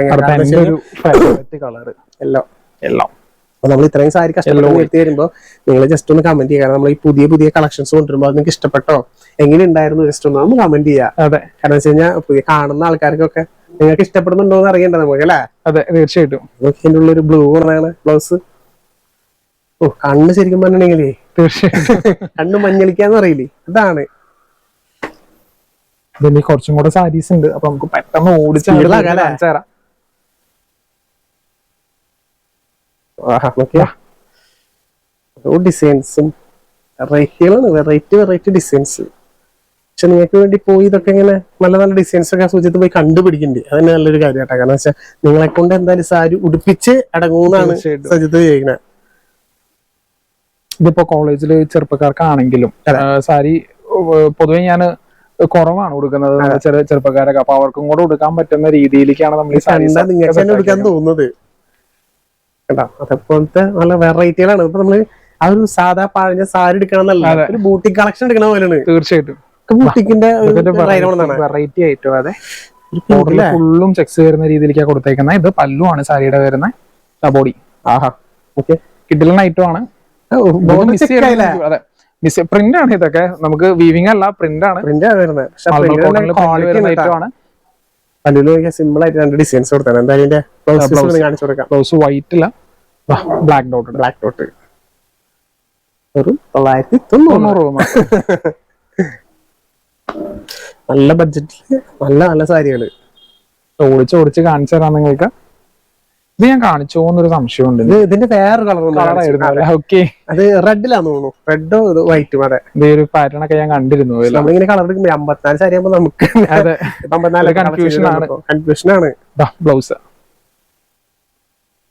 A: കളർ
B: എല്ലാം.
A: എല്ലാം.
B: അപ്പൊ നമ്മൾ ഇത്രയും സാരി കഷ്ടപ്പെട്ട് എത്തി വരുമ്പോ നിങ്ങൾ ജസ്റ്റ് ഒന്ന് കമന്റ് ചെയ്യുക. നമ്മൾ ഈ പുതിയ പുതിയ കളക്ഷൻസ് കൊണ്ടുവരുമ്പോൾ അത് നിങ്ങൾക്ക് ഇഷ്ടപ്പെട്ടോ? എങ്ങനെ ഉണ്ടായിരുന്നു? ജസ്റ്റ് ഒന്ന് ഒന്ന് കമന്റ് ചെയ്യുക.
A: അതെ.
B: കാരണം വെച്ച് കഴിഞ്ഞാൽ പുതിയ കാണുന്ന ആൾക്കാർക്കൊക്കെ നിങ്ങൾക്ക് ഇഷ്ടപ്പെടുന്നുണ്ടോ എന്ന് അറിയണ്ടേ നമുക്ക് അല്ലേ?
A: അതെ തീർച്ചയായിട്ടും.
B: നോക്കി അതിന്റെ ഉള്ളൊരു ബ്ലൂ കളറാണ് ബ്ലൗസ് ഓ കണ്ണ് ശരിക്കും പറഞ്ഞിട്ടുണ്ടെങ്കിലേ
A: തീർച്ചയായിട്ടും.
B: കണ്ണ് മഞ്ഞളിക്കാന്ന് അറിയില്ലേ അതാണ്.
A: ഇതിന് കുറച്ചും കൂടെ സാരീസ് ഉണ്ട്. അപ്പൊ നമുക്ക് പെട്ടെന്ന്
B: ഓടിച്ചാറാം ഡിസൈൻസും വെറൈറ്റികളാണ് വെറൈറ്റി വെറൈറ്റി ഡിസൈൻസ് പക്ഷെ നിങ്ങൾക്ക് വേണ്ടി പോയി ഇതൊക്കെ ഇങ്ങനെ നല്ല നല്ല ഡിസൈൻസ് ഒക്കെ സൂചിത്ത് പോയി കണ്ടുപിടിക്കണ്ടേ? അത് തന്നെ നല്ലൊരു കേട്ടോ കാരണം വെച്ചാൽ നിങ്ങളെ കൊണ്ട് എന്തായാലും സാരി ഉടുപ്പിച്ച്
A: അടങ്ങൂന്നാണ്.
B: സജിത്ത് ചെയ്യുന്നത്
A: ഇതിപ്പോ കോളേജിൽ ചെറുപ്പക്കാർക്കാണെങ്കിലും സാരി പൊതുവെ ഞാൻ കുറവാണ് കൊടുക്കുന്നത് ചെറിയ ചെറുപ്പക്കാരൊക്കെ. അപ്പൊ അവർക്കും കൂടെ കൊടുക്കാൻ പറ്റുന്ന രീതിയിലേക്കാണ് നമ്മൾ ഈ
B: സാരി എടുക്കാൻ തോന്നുന്നത്. കേട്ടോ അതേപോലത്തെ നല്ല വെറൈറ്റികളാണ് ഇപ്പൊ നമ്മൾ ആ ഒരു സാധാ പഴഞ്ഞ സാരി എടുക്കണം ഒരു ബൂട്ടി കളക്ഷൻ എടുക്കണ പോലെയാണ്.
A: തീർച്ചയായിട്ടും.
B: ബൂട്ടിക്കിന്റെ
A: വെറൈറ്റി ആയിട്ടും അതെ. ഫുള്ളും ചെക്സ് വരുന്ന രീതിയിലേക്കാണ് കൊടുത്തേക്കുന്നത് ഇത് പല്ലുവാണ് സാരിയുടെ വരുന്ന. ബോഡി
B: ആഹാ. ഓക്കെ
A: കിഡിൽ ഐറ്റം ആണ്. അതെ. മിസ് പ്രിന്റ് ആണ് ഇതൊക്കെ. നമുക്ക് വീവിംഗ് അല്ല പ്രിന്റ് ആണ്.
B: പ്രിന്റ് വരുന്നത്.
A: ആണ്.
B: പല്ലുവിൽ സിമ്പിൾ ആയിട്ട് രണ്ട് ഡിസൈൻസ് കൊടുത്താണ് എന്തായാലും. കാണിച്ചു കൊടുക്കാം.
A: ബ്ലൗസ് വൈറ്റ് ഇല്ല ബ്ലാക്ക് ഡോട്ട്
B: ബ്ലാക്ക് ഡോട്ട് ഒരു തൊള്ളായിരത്തി തൊണ്ണൂറ് നല്ല ബഡ്ജറ്റിൽ നല്ല നല്ല സാരികൾ.
A: ഓടിച്ച് ഓടിച്ച് കാണിച്ചു തരാം നിങ്ങൾക്ക്. ഇത് ഞാൻ കാണിച്ചു പോകുന്നൊരു സംശയമുണ്ട്.
B: ഇത് ഇതിന്റെ വേറെ കളർ
A: ഓക്കെ
B: അത് റെഡിലാന്ന് തോന്നുന്നു. റെഡോ ഇത് വൈറ്റും അതെ.
A: ഇതേ ഒരു പാറ്റേൺ ഒക്കെ ഞാൻ കണ്ടിരുന്നു.
B: നമ്മളിങ്ങനെ കളർ എടുക്കുമ്പോ അമ്പത്തിനാല് സാരി നമുക്ക്
A: അതെ.
B: അമ്പത്തിനാല്
A: ആണ്.
B: കൺഫ്യൂഷൻ ആണ്.
A: ബ്ലൗസ്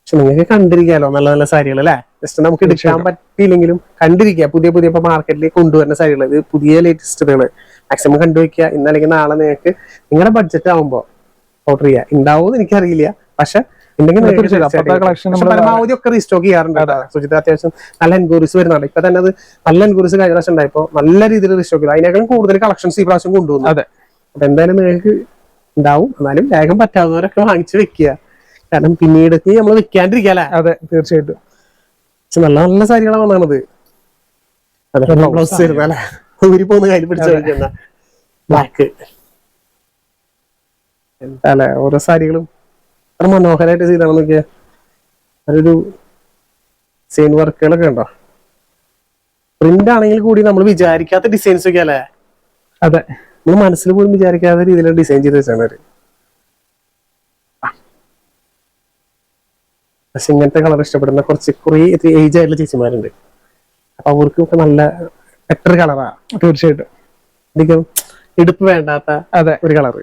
B: പക്ഷെ നിങ്ങൾക്ക് കണ്ടിരിക്കാലോ നല്ല നല്ല സാരികൾ അല്ലെ? ജസ്റ്റ് നമുക്ക് എടുക്കാൻ പറ്റിയില്ലെങ്കിലും കണ്ടിരിക്കുക. പുതിയ പുതിയ ഇപ്പൊ മാർക്കറ്റിലേക്ക് കൊണ്ടുവരുന്ന സാരികൾ ഇത് പുതിയ ലേറ്റസ്റ്റുകൾ മാക്സിമം കണ്ടുവയ്ക്കുക ഇന്നല്ലെങ്കിൽ നാളെ നിങ്ങൾക്ക് നിങ്ങളുടെ ബഡ്ജറ്റ് ആവുമ്പോ ഓർഡർ ചെയ്യുക ഉണ്ടാവുമെന്ന് എനിക്കറിയില്ല. പക്ഷെ പരമാവധി ഒക്കെ റീസ്റ്റോക്ക് ചെയ്യാറുണ്ട് സുജിത് അത്യാവശ്യം നല്ല എൻക്വയറീസ് വരുന്നുണ്ട്. ഇപ്പൊ തന്നെ അത് നല്ല എൻക്വയറീസ് കഴിഞ്ഞ പ്രാവശ്യം ഉണ്ടായപ്പോ നല്ല രീതിയിൽ റീസ്റ്റോക്ക് ചെയ്തു. അതിനേക്കാളും കൂടുതൽ കളക്ഷൻസ് ഈ പ്രാവശ്യം കൊണ്ടുവന്നു.
A: അതെ.
B: അപ്പൊ എന്തായാലും നിങ്ങൾക്ക് ഉണ്ടാവും. എന്നാലും വേഗം പറ്റാവുന്നവരൊക്കെ വാങ്ങിച്ചു വെക്കുക. കാരണം പിന്നീട് നമ്മൾ വെക്കാണ്ടിരിക്കല്ലേ
A: അതെ തീർച്ചയായിട്ടും.
B: പക്ഷെ നല്ല നല്ല സാരികളാണ് വന്നത്. ബ്ലൗസ് ഊരി പോകുന്ന കയ്യിൽ പിടിച്ചു ബ്ലാക്ക് എന്താ അല്ലെ? ഓരോ സാരികളും അത്ര മനോഹരമായിട്ട് ചെയ്താണ് നോക്കിയ അതൊരു സെയിൻ വർക്കുകളൊക്കെ ഉണ്ടോ? പ്രിന്റ് ആണെങ്കിൽ കൂടി നമ്മൾ വിചാരിക്കാത്ത ഡിസൈൻസ് ഒക്കെ അല്ലേ?
A: അതെ.
B: നമ്മൾ മനസ്സിൽ പോലും വിചാരിക്കാത്ത രീതിയിൽ ഡിസൈൻ ചെയ്ത് വെച്ചാണ് അവർ. പക്ഷെ ഇങ്ങനത്തെ കളർ ഇഷ്ടപ്പെടുന്ന കുറച്ച് കുറേ ഏജ് ആയിട്ടുള്ള ചേച്ചിമാരുണ്ട്. അപ്പൊ അവർക്കൊക്കെ നല്ല ബെറ്റർ കളറാ
A: തീർച്ചയായിട്ടും.
B: അധികം ഇടുപ്പ് വേണ്ടാത്ത
A: അതെ.
B: ഒരു കളറ്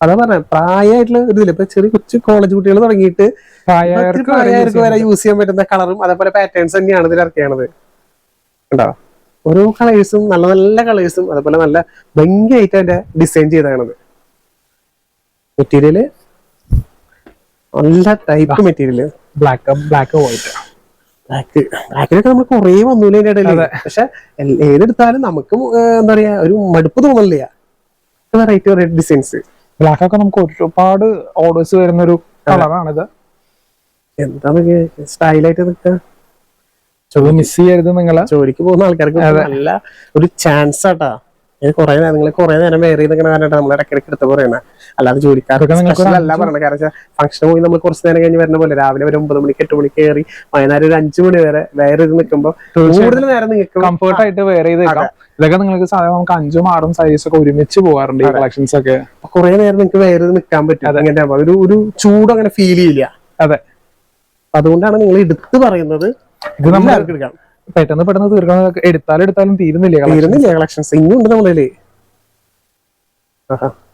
B: അതാ പറഞ്ഞ പ്രായമായിട്ടുള്ള ഒരു ഇതില്ല ഇപ്പൊ ചെറിയ കൊച്ചു കോളേജ് കുട്ടികൾ തുടങ്ങിയിട്ട് പ്രായമായവർക്ക് വരെ യൂസ് ചെയ്യാൻ പറ്റുന്ന കളറും അതേപോലെ പാറ്റേൺസ് തന്നെയാണ് ഇതിൽ ഇറക്കിയാണത് ഉണ്ടോ ഓരോ കളേഴ്സും നല്ല നല്ല കളേഴ്സും അതേപോലെ നല്ല ഭംഗിയായിട്ട് അതിന്റെ ഡിസൈൻ ചെയ്താണത്. മെറ്റീരിയൽ നല്ല type material
A: black black white
B: black ബ്ലാക്കിലൊക്കെ നമ്മൾ കുറേ വന്നൂല അതിന്റെ ഇടയിൽ. പക്ഷെ ഏതെടുത്താലും നമുക്ക് എന്താ പറയാ ഒരു മടുപ്പ് തോന്നില്ല വെറൈറ്റി വെറൈറ്റി ഡിസൈൻസ്
A: ബ്ലാക്ക് ഒക്കെ നമുക്ക് ഒരുപാട് ഓർഡേഴ്സ് വരുന്ന ഒരു കളറാണിത്
B: എന്താണ് സ്റ്റൈലായിട്ട് നിൽക്കുക
A: മിസ് ചെയ്യരുത് നിങ്ങൾ.
B: ജോലിക്ക് പോകുന്ന ആൾക്കാർക്ക് നല്ല ഒരു ചാൻസ് ആട്ടാ. ഇത് കുറെ നേരം നിങ്ങൾ കുറെ നേരം വേറെ നിൽക്കുന്ന കാരണമായിട്ട് നമ്മൾ ഇടയ്ക്കിടയ്ക്ക് എടുത്ത് പറയുന്നത് അല്ലാതെ ജോലിക്കാർക്ക് അല്ല പറയണത് കാരണം ഫംഗ്ഷൻ പോയി നമ്മൾ കുറച്ച് നേരം കഴിഞ്ഞ് വരുന്ന പോലെ. രാവിലെ ഒരു ഒമ്പത് മണിക്ക് എട്ട് മണിക്ക് കയറി വൈകുന്നേരം ഒരു അഞ്ചു മണി വരെ വേറെ ഇത് നിൽക്കുമ്പോൾ കൂടുതൽ നേരം നിങ്ങൾക്ക്
A: കംഫർട്ട് ആയിട്ട് വേറെ ഇതൊക്കെ നിങ്ങൾക്ക് സാധാരണ നമുക്ക് അഞ്ചും ആറും സൈസ് ഒക്കെ ഒരുമിച്ച് പോകാറുണ്ട് ഈ കളക്ഷൻസ് ഒക്കെ.
B: കുറെ നേരം നിങ്ങൾക്ക് വേറെ നിൽക്കാൻ പറ്റും. ആവുമ്പോ ഒരു ഒരു ചൂട് അങ്ങനെ ഫീൽ ചെയ്യില്ല.
A: അതെ.
B: അതുകൊണ്ടാണ് നിങ്ങൾ എടുത്ത് പറയുന്നത്
A: ഇത് നമ്മൾ
B: എടുക്കാം.
A: പെട്ടെന്ന് പെട്ടെന്ന് തീർക്കണം എടുത്താലും എടുത്താലും തീരുന്നില്ല.
B: തീരുന്നില്ല കളക്ഷൻസ് ഇനിയും ഉണ്ട്.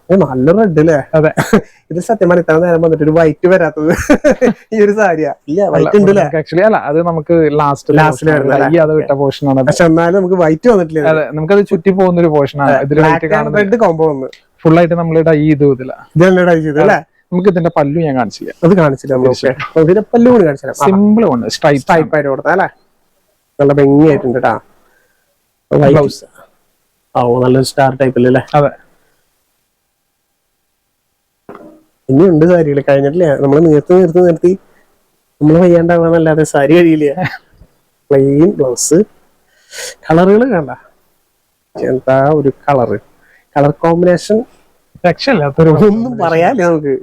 B: ഇത് നല്ല റെഡ് അല്ലേ?
A: അതെ.
B: ഇത് സത്യം പറഞ്ഞ ഇത്ര നേരം വന്നിട്ട് ഒരു വൈറ്റ് വരാത്തത് ഈ ഒരു സാരിയാ. ഇല്ല വൈറ്റ് ഉണ്ട്
A: ആക്ച്വലി അല്ല അത് നമുക്ക് ലാസ്റ്റ് ലാസ്റ്റിലായിരുന്നു അത് വിട്ട പോർഷൻ ആണ്.
B: പക്ഷെ എന്നാലും നമുക്ക് വൈറ്റ് വന്നിട്ടില്ല
A: അതെ നമുക്കത് ചുറ്റി പോകുന്ന ഒരു പോർഷൻ ആണ് ഇതിൽ വൈറ്റ് കാണുന്നത്
B: റെഡ് കോമ്പോ വന്ന്.
A: ഫുൾ ആയിട്ട് നമ്മൾ ഡൈ ചെയ്ത് ഇതില്ല
B: ഡൈ ചെയ്ത് അല്ലേ?
A: നമുക്ക് ഇതിന്റെ പല്ലു ഞാൻ കാണിച്ചില്ല.
B: അത് കാണിച്ചില്ല പല്ലു
A: സിമ്പിൾ ഉണ്ട് സ്ട്രൈപ്പ്
B: ആയിട്ട് കൊടുത്താ അല്ലേ? നല്ല ഭംഗിയായിട്ടുണ്ട് കേട്ടാ
A: ബ്ലൗസ്
B: ഓ നല്ലൊരു സ്റ്റാർ ടൈപ്പിലല്ലേ
A: അതെ.
B: ഇനിയുണ്ട് സാരികൾ. കഴിഞ്ഞിട്ടില്ല? നമ്മൾ നിർത്തി നിർത്തി നിർത്തി. നമ്മൾ വയ്യാണ്ടാവാന്നല്ലാതെ സാരി കഴിയില്ല. പ്ലെയിൻ ബ്ലൗസ് കളറുകൾ കണ്ട എന്താ ഒരു കളറ് കളർ കോമ്പിനേഷൻ
A: രക്ഷയില്ലാത്തൊരു
B: ഒന്നും പറയാല്ലേ നമുക്ക്.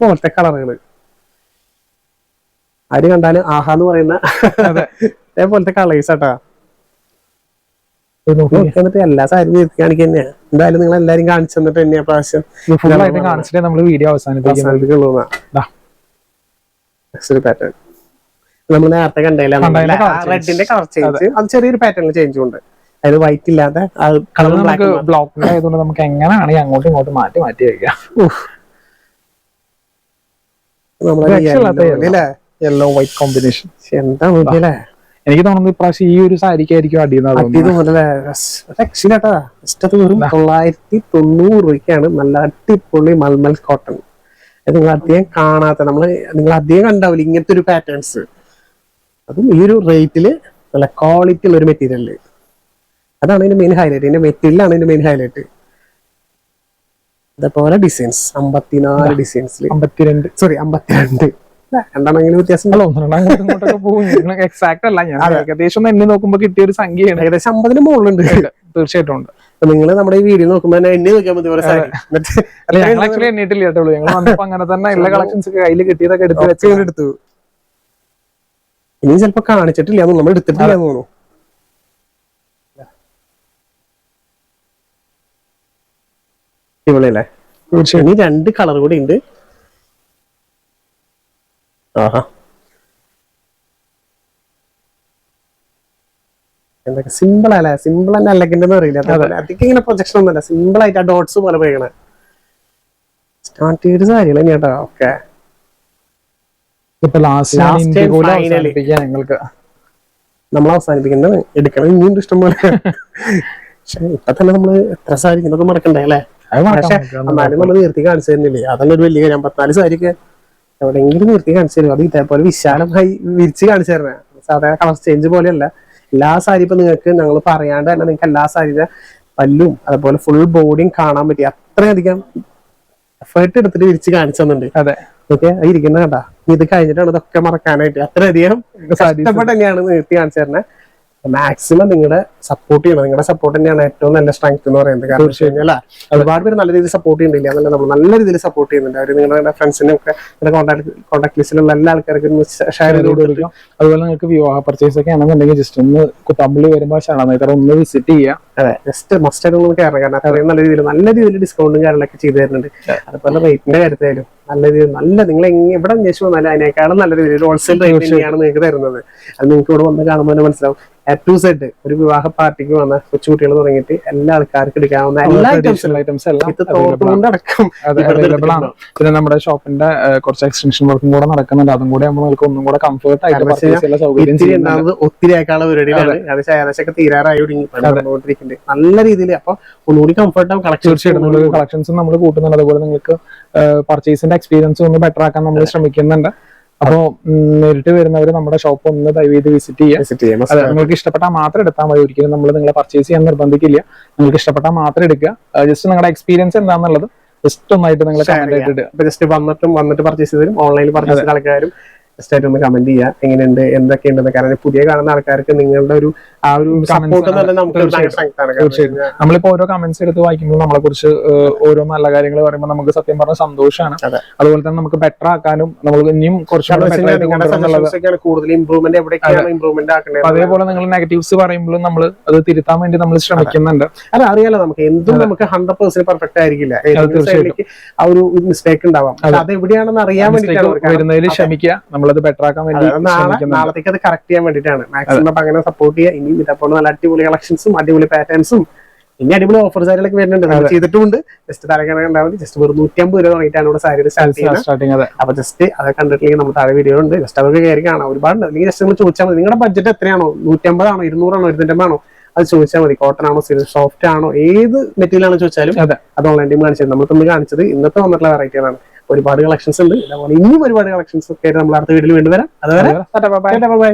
B: പോലത്തെ കളറുകൾ ആര് കണ്ടാലും ആഹാ എന്ന് പറയുന്ന അതേപോലത്തെ കളേഴ്സ് ആട്ടാ. എന്നിട്ട് എല്ലാ സാരി നിർത്തി കാണിക്കുക തന്നെയാ എന്തായാലും നിങ്ങൾ എല്ലാരും കാണിച്ചു തന്നിട്ട് തന്നെയാ പ്രാവശ്യം
A: കാണിച്ചിട്ട് നമ്മൾ വീഡിയോ
B: അവസാനിപ്പിക്കുള്ളൂ. പാറ്റേൺ നമ്മൾ നേരത്തെ
A: change.
B: റെഡിന്റെ കളർ ചേഞ്ച് അത്. ചെറിയൊരു പാറ്റേണിൽ ചേഞ്ച് ഉണ്ട്. അതായത് വൈറ്റ് ഇല്ലാതെ കളർ
A: നമുക്ക് ബ്ലോക്ക് ആയതുകൊണ്ട് നമുക്ക് എങ്ങനെയാണെങ്കിൽ അങ്ങോട്ടും ഇങ്ങോട്ടും മാറ്റി മാറ്റി വയ്ക്കാം.
B: നമ്മളെ
A: യെല്ലോ വൈറ്റ് കോമ്പിനേഷൻ
B: എന്താ നോക്കിയല്ലേ
A: എനിക്ക് തോന്നുന്നത് ഇപ്രാവശ്യം ഈ ഒരു സാരിക്കായിരിക്കും അടിയുന്നത്
B: അടി തോന്നല്ലേ രക്ഷയില്ലാട്ടാ ഇഷ്ടത്ത് വെറും തൊള്ളായിരത്തി തൊണ്ണൂറ് രൂപയ്ക്കാണ് നല്ല അടിപൊളി മൽമൽ കോട്ടൺ അത് നിങ്ങൾ അധികം കാണാത്ത നമ്മൾ നിങ്ങൾ അധികം കണ്ടാവില്ല ഇങ്ങനത്തെ ഒരു പാറ്റേൺസ് അതും ഈ ഒരു റേറ്റിൽ നല്ല ക്വാളിറ്റി ഉള്ള ഒരു മെറ്റീരിയൽ അതാണ് ഇതിന്റെ മെയിൻ ഹൈലൈറ്റ് ഇതിന്റെ മെറ്റീരിയലാണ് ഇതിന്റെ മെയിൻ ഹൈലൈറ്റ് ഇതേപോലെ ഡിസൈൻസ് അമ്പത്തിനാല് ഡിസൈൻസിൽ
A: അമ്പത്തിരണ്ട്.
B: സോറി അമ്പത്തിരണ്ട്. രണ്ടെണ്ണെങ്കിലും വ്യത്യാസം
A: അല്ല ഒന്ന് രണ്ടാം അങ്ങോട്ടും ഇങ്ങോട്ടൊക്കെ പോകും. എക്സാക്ട് അല്ല. ഞാൻ ഏകദേശം എണ്ണി നോക്കുമ്പോ കിട്ടിയ ഒരു സംഖ്യയാണ്.
B: ഏകദേശം അമ്പതിന് മുകളിലുണ്ട്.
A: തീർച്ചയായിട്ടും ഉണ്ട്.
B: നിങ്ങൾ നമ്മുടെ ഈ വീഡിയോ നോക്കുമ്പോ എണ്ണി നോക്കിയാൽ മതി
A: അല്ല ഞങ്ങൾ ആക്ച്വലി എണ്ണിട്ടില്ല കേട്ടോ ഞങ്ങൾ വന്നപ്പോ അങ്ങനെ തന്നെ എല്ലാ കളക്ഷൻസ് കയ്യിൽ കിട്ടിയതൊക്കെ എടുത്ത് വെച്ച്
B: എടുത്തു. ഇനി ചിലപ്പോ കാണിച്ചിട്ടില്ല നമ്മൾ എടുത്തിട്ടില്ല എന്ന് തോന്നുന്നു ഇവളല്ലേ ഇനി രണ്ട് കളർ കൂടി ഉണ്ട്. എന്തൊക്കെ? സിമ്പിൾ അല്ലേ? സിമ്പിൾ തന്നെ അല്ലെങ്കിന്റെ അറിയില്ല. അധികം ഇങ്ങനെ പ്രൊജക്ഷൻ ഒന്നുമല്ല. സിമ്പിൾ ആയിട്ട് ആ ഡോട്ട്സ് പോലെ പോയണേ സ്റ്റാർട്ട് ചെയ്ത് സാരികൾ ഓക്കെ
A: ഇന്ത്യയിലെ
B: finally.
A: അവസാനിപ്പിക്കാൻ ഞങ്ങൾക്ക്.
B: നമ്മൾ അവസാനിപ്പിക്കുന്നത് എടുക്കണം ഇനിയും ഇഷ്ടം പോലെ. പക്ഷെ ഇപ്പൊ തന്നെ നമ്മൾ എത്ര സാരി ഇതൊക്കെ മറക്കണ്ടേ അല്ലേ?
A: അത്
B: പക്ഷെ. എന്നാലും നമ്മൾ നിർത്തി കാണിച്ചു തരുന്നില്ലേ? അതന്നെ ഒരു വലിയ കാര്യം. അമ്പത്തിനാല് സാരിക്ക് എവിടെയെങ്കിലും നിർത്തി കാണിച്ചു തരും. അത് ഇതേപോലെ വിശാലമായി വിരിച്ച് കാണിച്ചു തരണേ. സാധാരണ കളർ ചേഞ്ച് പോലെയല്ല. എല്ലാ സാരി ഇപ്പൊ നിങ്ങൾക്ക് ഞങ്ങൾ പറയാണ്ട് തന്നെ നിങ്ങൾക്ക് എല്ലാ സാരിയുടെ പല്ലും അതുപോലെ ഫുൾ ബോഡിയും കാണാൻ പറ്റി. അത്രയധികം എഫേർട്ട് എടുത്തിട്ട് വിരിച്ച് കാണിച്ചു തന്നിട്ടുണ്ട്.
A: അതെ.
B: ഓക്കെ? ഇരിക്കുന്ന കണ്ടാ ഇത് കഴിഞ്ഞിട്ടാണ് ഇതൊക്കെ മറക്കാനായിട്ട്. അത്രയധികം തന്നെയാണ് നിർത്തി കാണിച്ചു തരുന്നത് മാക്സിമം നിങ്ങളുടെ സപ്പോർട്ട് ചെയ്യണം. നിങ്ങളുടെ സപ്പോർട്ട് തന്നെയാണ് ഏറ്റവും നല്ല സ്ട്രെങ്ത് എന്ന് പറയുന്നത്. കാരണം വെച്ച് കഴിഞ്ഞാൽ ഒരുപാട് പേര് നല്ല രീതിയിൽ സപ്പോർട്ട് ചെയ്യുന്നില്ല. എന്നല്ല നമ്മൾ നല്ല രീതിയിൽ സപ്പോർട്ട് ചെയ്യുന്നുണ്ട്. അവർ നിങ്ങളുടെ ഫ്രണ്ട്സിനെ ഒക്കെ നിങ്ങളുടെ കോൺടാക്ട് കോൺടാക്ട് ലിസ്റ്റിലുള്ള എല്ലാ ആൾക്കാർക്കും ഷെയർ ചെയ്ത് കൊടുക്കും.
A: അതുപോലെ നിങ്ങൾക്ക് വിവാഹ പർച്ചേസ് ഒക്കെ ആണെന്നുണ്ടെങ്കിൽ ജസ്റ്റ് ഒന്ന് തമ്മിൽ വരുമ്പോൾ ശരണനേത്ര ഒന്ന് വിസിറ്റ് ചെയ്യുക
B: അതെ ജസ്റ്റ് മസ്റ്റ് ആയിട്ട് ഒന്ന് കയറണം കാരണം അത്രയും നല്ല രീതിയിൽ നല്ല രീതിയിൽ ഡിസ്കൗണ്ടും കാര്യങ്ങളൊക്കെ ചെയ്തു തരുന്നുണ്ട്. അതുപോലെ റേറ്റിന്റെ കാര്യത്തിലായാലും. നല്ല രീതിയിൽ നല്ല നിങ്ങൾ എവിടെ അന്വേഷിച്ച് വന്നാലും അതിനേക്കാളും നല്ല രീതിയിൽ ഹോൾസെയിൽ റേറ്റ് തന്നെയാണ് നിങ്ങൾക്ക് തരുന്നത്. അത് നിങ്ങൾക്ക് ഇവിടെ വന്ന് കാണുമ്പോൾ തന്നെ മനസ്സിലാവും. ടു സെഡ് ഒരു വിവാഹ പാർട്ടിക്ക് വന്ന കൊച്ചുകുട്ടികൾ തുടങ്ങിയിട്ട് എല്ലാ ആൾക്കാർക്കും എടുക്കാവുന്ന എല്ലാ ഐറ്റംസും അടക്കം
A: അത് അവൈലബിൾ ആണ്. പിന്നെ നമ്മുടെ ഷോപ്പിന്റെ കുറച്ച് എക്സ്റ്റൻഷൻ വർക്കും കൂടെ നടക്കുന്നുണ്ട്. അതും കൂടെ നമ്മൾ നിങ്ങൾക്ക് ഒന്നും കൂടെ കംഫർട്ട് ആയിട്ട്
B: ഒത്തിരി ആക്കാനുള്ള പരിപാടികളാണ്. അത്. ഏകദേശം ഒക്കെ തീരാറായി ഇപ്പൊ നല്ല രീതിയിൽ അപ്പൊ ഒന്നുകൂടി കംഫർട്ട് കളക്ഷൻ
A: തീർച്ചയായിട്ടും. കളക്ഷൻസ് നമ്മൾ കൂട്ടുന്നുണ്ട്. അതുപോലെ നിങ്ങൾക്ക് പർച്ചേസിന്റെ എക്സ്പീരിയൻസ് ഒന്ന് ബെറ്റർ ആക്കാൻ നമ്മൾ ശ്രമിക്കുന്നുണ്ട്. അപ്പോ നേരിട്ട് വരുന്നവർ നമ്മുടെ ഷോപ്പ് ഒന്ന് ദയവ് ചെയ്ത് വിസിറ്റ്
B: ചെയ്യാം
A: അതെ നിങ്ങൾക്ക് ഇഷ്ടപ്പെട്ടാൽ മാത്രം എടുത്താൽ മതി. ഒരിക്കലും നമ്മൾ നിങ്ങളെ പർച്ചേസ് ചെയ്യാൻ നിർബന്ധിക്കില്ല. നിങ്ങൾക്ക് ഇഷ്ടപ്പെട്ടാൽ മാത്രം എടുക്കുക. ജസ്റ്റ് നിങ്ങളുടെ എക്സ്പീരിയൻസ് എന്താണെന്നുള്ളത് ജസ്റ്റ് ഒന്നായിട്ട് നിങ്ങൾ
B: ജസ്റ്റ് വന്നിട്ടും വന്നിട്ട് പർച്ചേസ് ചെയ്തരും ഓൺലൈനിൽ പർച്ചേസ് ചെയ്ത ആൾക്കാരും ആയിട്ട് ഒന്ന് കമന്റ് ചെയ്യുക എങ്ങനെയുണ്ട്? എന്തൊക്കെയുണ്ടെന്ന്. കാരണം പുതിയ കാണുന്ന ആൾക്കാർക്ക് നിങ്ങളുടെ ഒരു ആ ഒരു സപ്പോർട്ട് തന്നെ നമുക്ക്
A: നമ്മളിപ്പോ ഓരോ കമന്റ്സ് എടുത്ത് വായിക്കുമ്പോൾ നമ്മളെ കുറിച്ച് ഓരോ നല്ല കാര്യങ്ങൾ പറയുമ്പോൾ നമുക്ക് സത്യം പറഞ്ഞ സന്തോഷമാണ് അതുപോലെ തന്നെ നമുക്ക് ബെറ്റർ ആക്കാനും നമ്മൾ ഇനിയും കുറച്ചുകൂടെ
B: കൂടുതൽ ഇമ്പ്രൂവ്മെന്റ് എവിടേക്കാണ് ഇമ്പ്രൂവ്മെന്റ് ആക്കേണ്ടത്.
A: അതേപോലെ നിങ്ങൾ നെഗറ്റീവ്സ് പറയുമ്പോഴും നമ്മൾ അത് തിരുത്താൻ വേണ്ടി നമ്മൾ ശ്രമിക്കുന്നുണ്ട്.
B: അല്ല അറിയാലോ നമുക്ക്. എന്തും നമുക്ക് ഹൺഡ്രഡ് പെർസെന്റ് പെർഫെക്റ്റ് ആയിരിക്കില്ല. ആ ഒരു മിസ്റ്റേക്ക് ഉണ്ടാവാം. അത്. എവിടെയാണെന്ന് അറിയാൻ
A: വേണ്ടി വരുന്നതിൽ ക്ഷമിക്കുക. നമ്മളത് ബെറ്റർ ആക്കാൻ വേണ്ടി
B: നാളത്തേക്ക് അത് കറക്റ്റ് ചെയ്യാൻ വേണ്ടിയിട്ടാണ്. മാക്സിമം അങ്ങനെ സപ്പോർട്ട് ചെയ്യുക. ഇനി ഇതപ്പോൾ നല്ല അടിപൊളി കളക്ഷൻസും അടിപൊളി പാറ്റേൺസും ഇനി അടിപൊളി ഓഫർ സാരികളൊക്കെ വരുന്നുണ്ട്. നമ്മൾ ചെയ്തിട്ടുണ്ട് ജസ്റ്റ് തലക്കണ ഉണ്ടാവും ജസ്റ്റ് വെറും നൂറ്റമ്പത് രൂപ തുടങ്ങിയിട്ടാണ് ഇവിടെ സാരി സ്റ്റാർട്ട് ചെയ്യുന്നത്.
A: സ്റ്റാർട്ടിങ് അതെ.
B: അപ്പൊ ജസ്റ്റ് അത് കണ്ടിട്ടില്ലെങ്കിൽ നമ്മൾ താഴെ വീഡിയോ ഉണ്ട്. ജസ്റ്റ് അവർക്ക് കയറി കാണാം. ഒരുപാട് അല്ലെങ്കിൽ ജസ്റ്റ് നമ്മൾ ചോദിച്ചാൽ മതി. നിങ്ങളുടെ ബഡ്ജറ്റ് എത്രയാണോ? നൂറ്റമ്പതാണോ ഇരുന്നൂറാണോ? ഇരുന്നൂറ്റമ്പാണോ അത് ചോദിച്ചാൽ മതി. കോട്ടൺ ആണോ? സോഫ്റ്റ് ആണോ? ഏത് മെറ്റീരിയൽ ആണോ ചോദിച്ചാലും
A: അത്.
B: ഓൺലൈൻ ടീം കാണിച്ചത് നമ്മൾ തമ്മിൽ കാണിച്ചത് ഇന്നത്തെ വന്നിട്ടുള്ള വെറൈറ്റികളാണ് ഒരുപാട് കളക്ഷൻസ് ഉണ്ട്. ഇനി ഇനിയും ഒരുപാട് കളക്ഷൻസ് ഒക്കെ ആയിട്ട് നമ്മൾ അടുത്ത വീട്ടിൽ വീണ്ടും വരാം. അതുവരെ ബൈ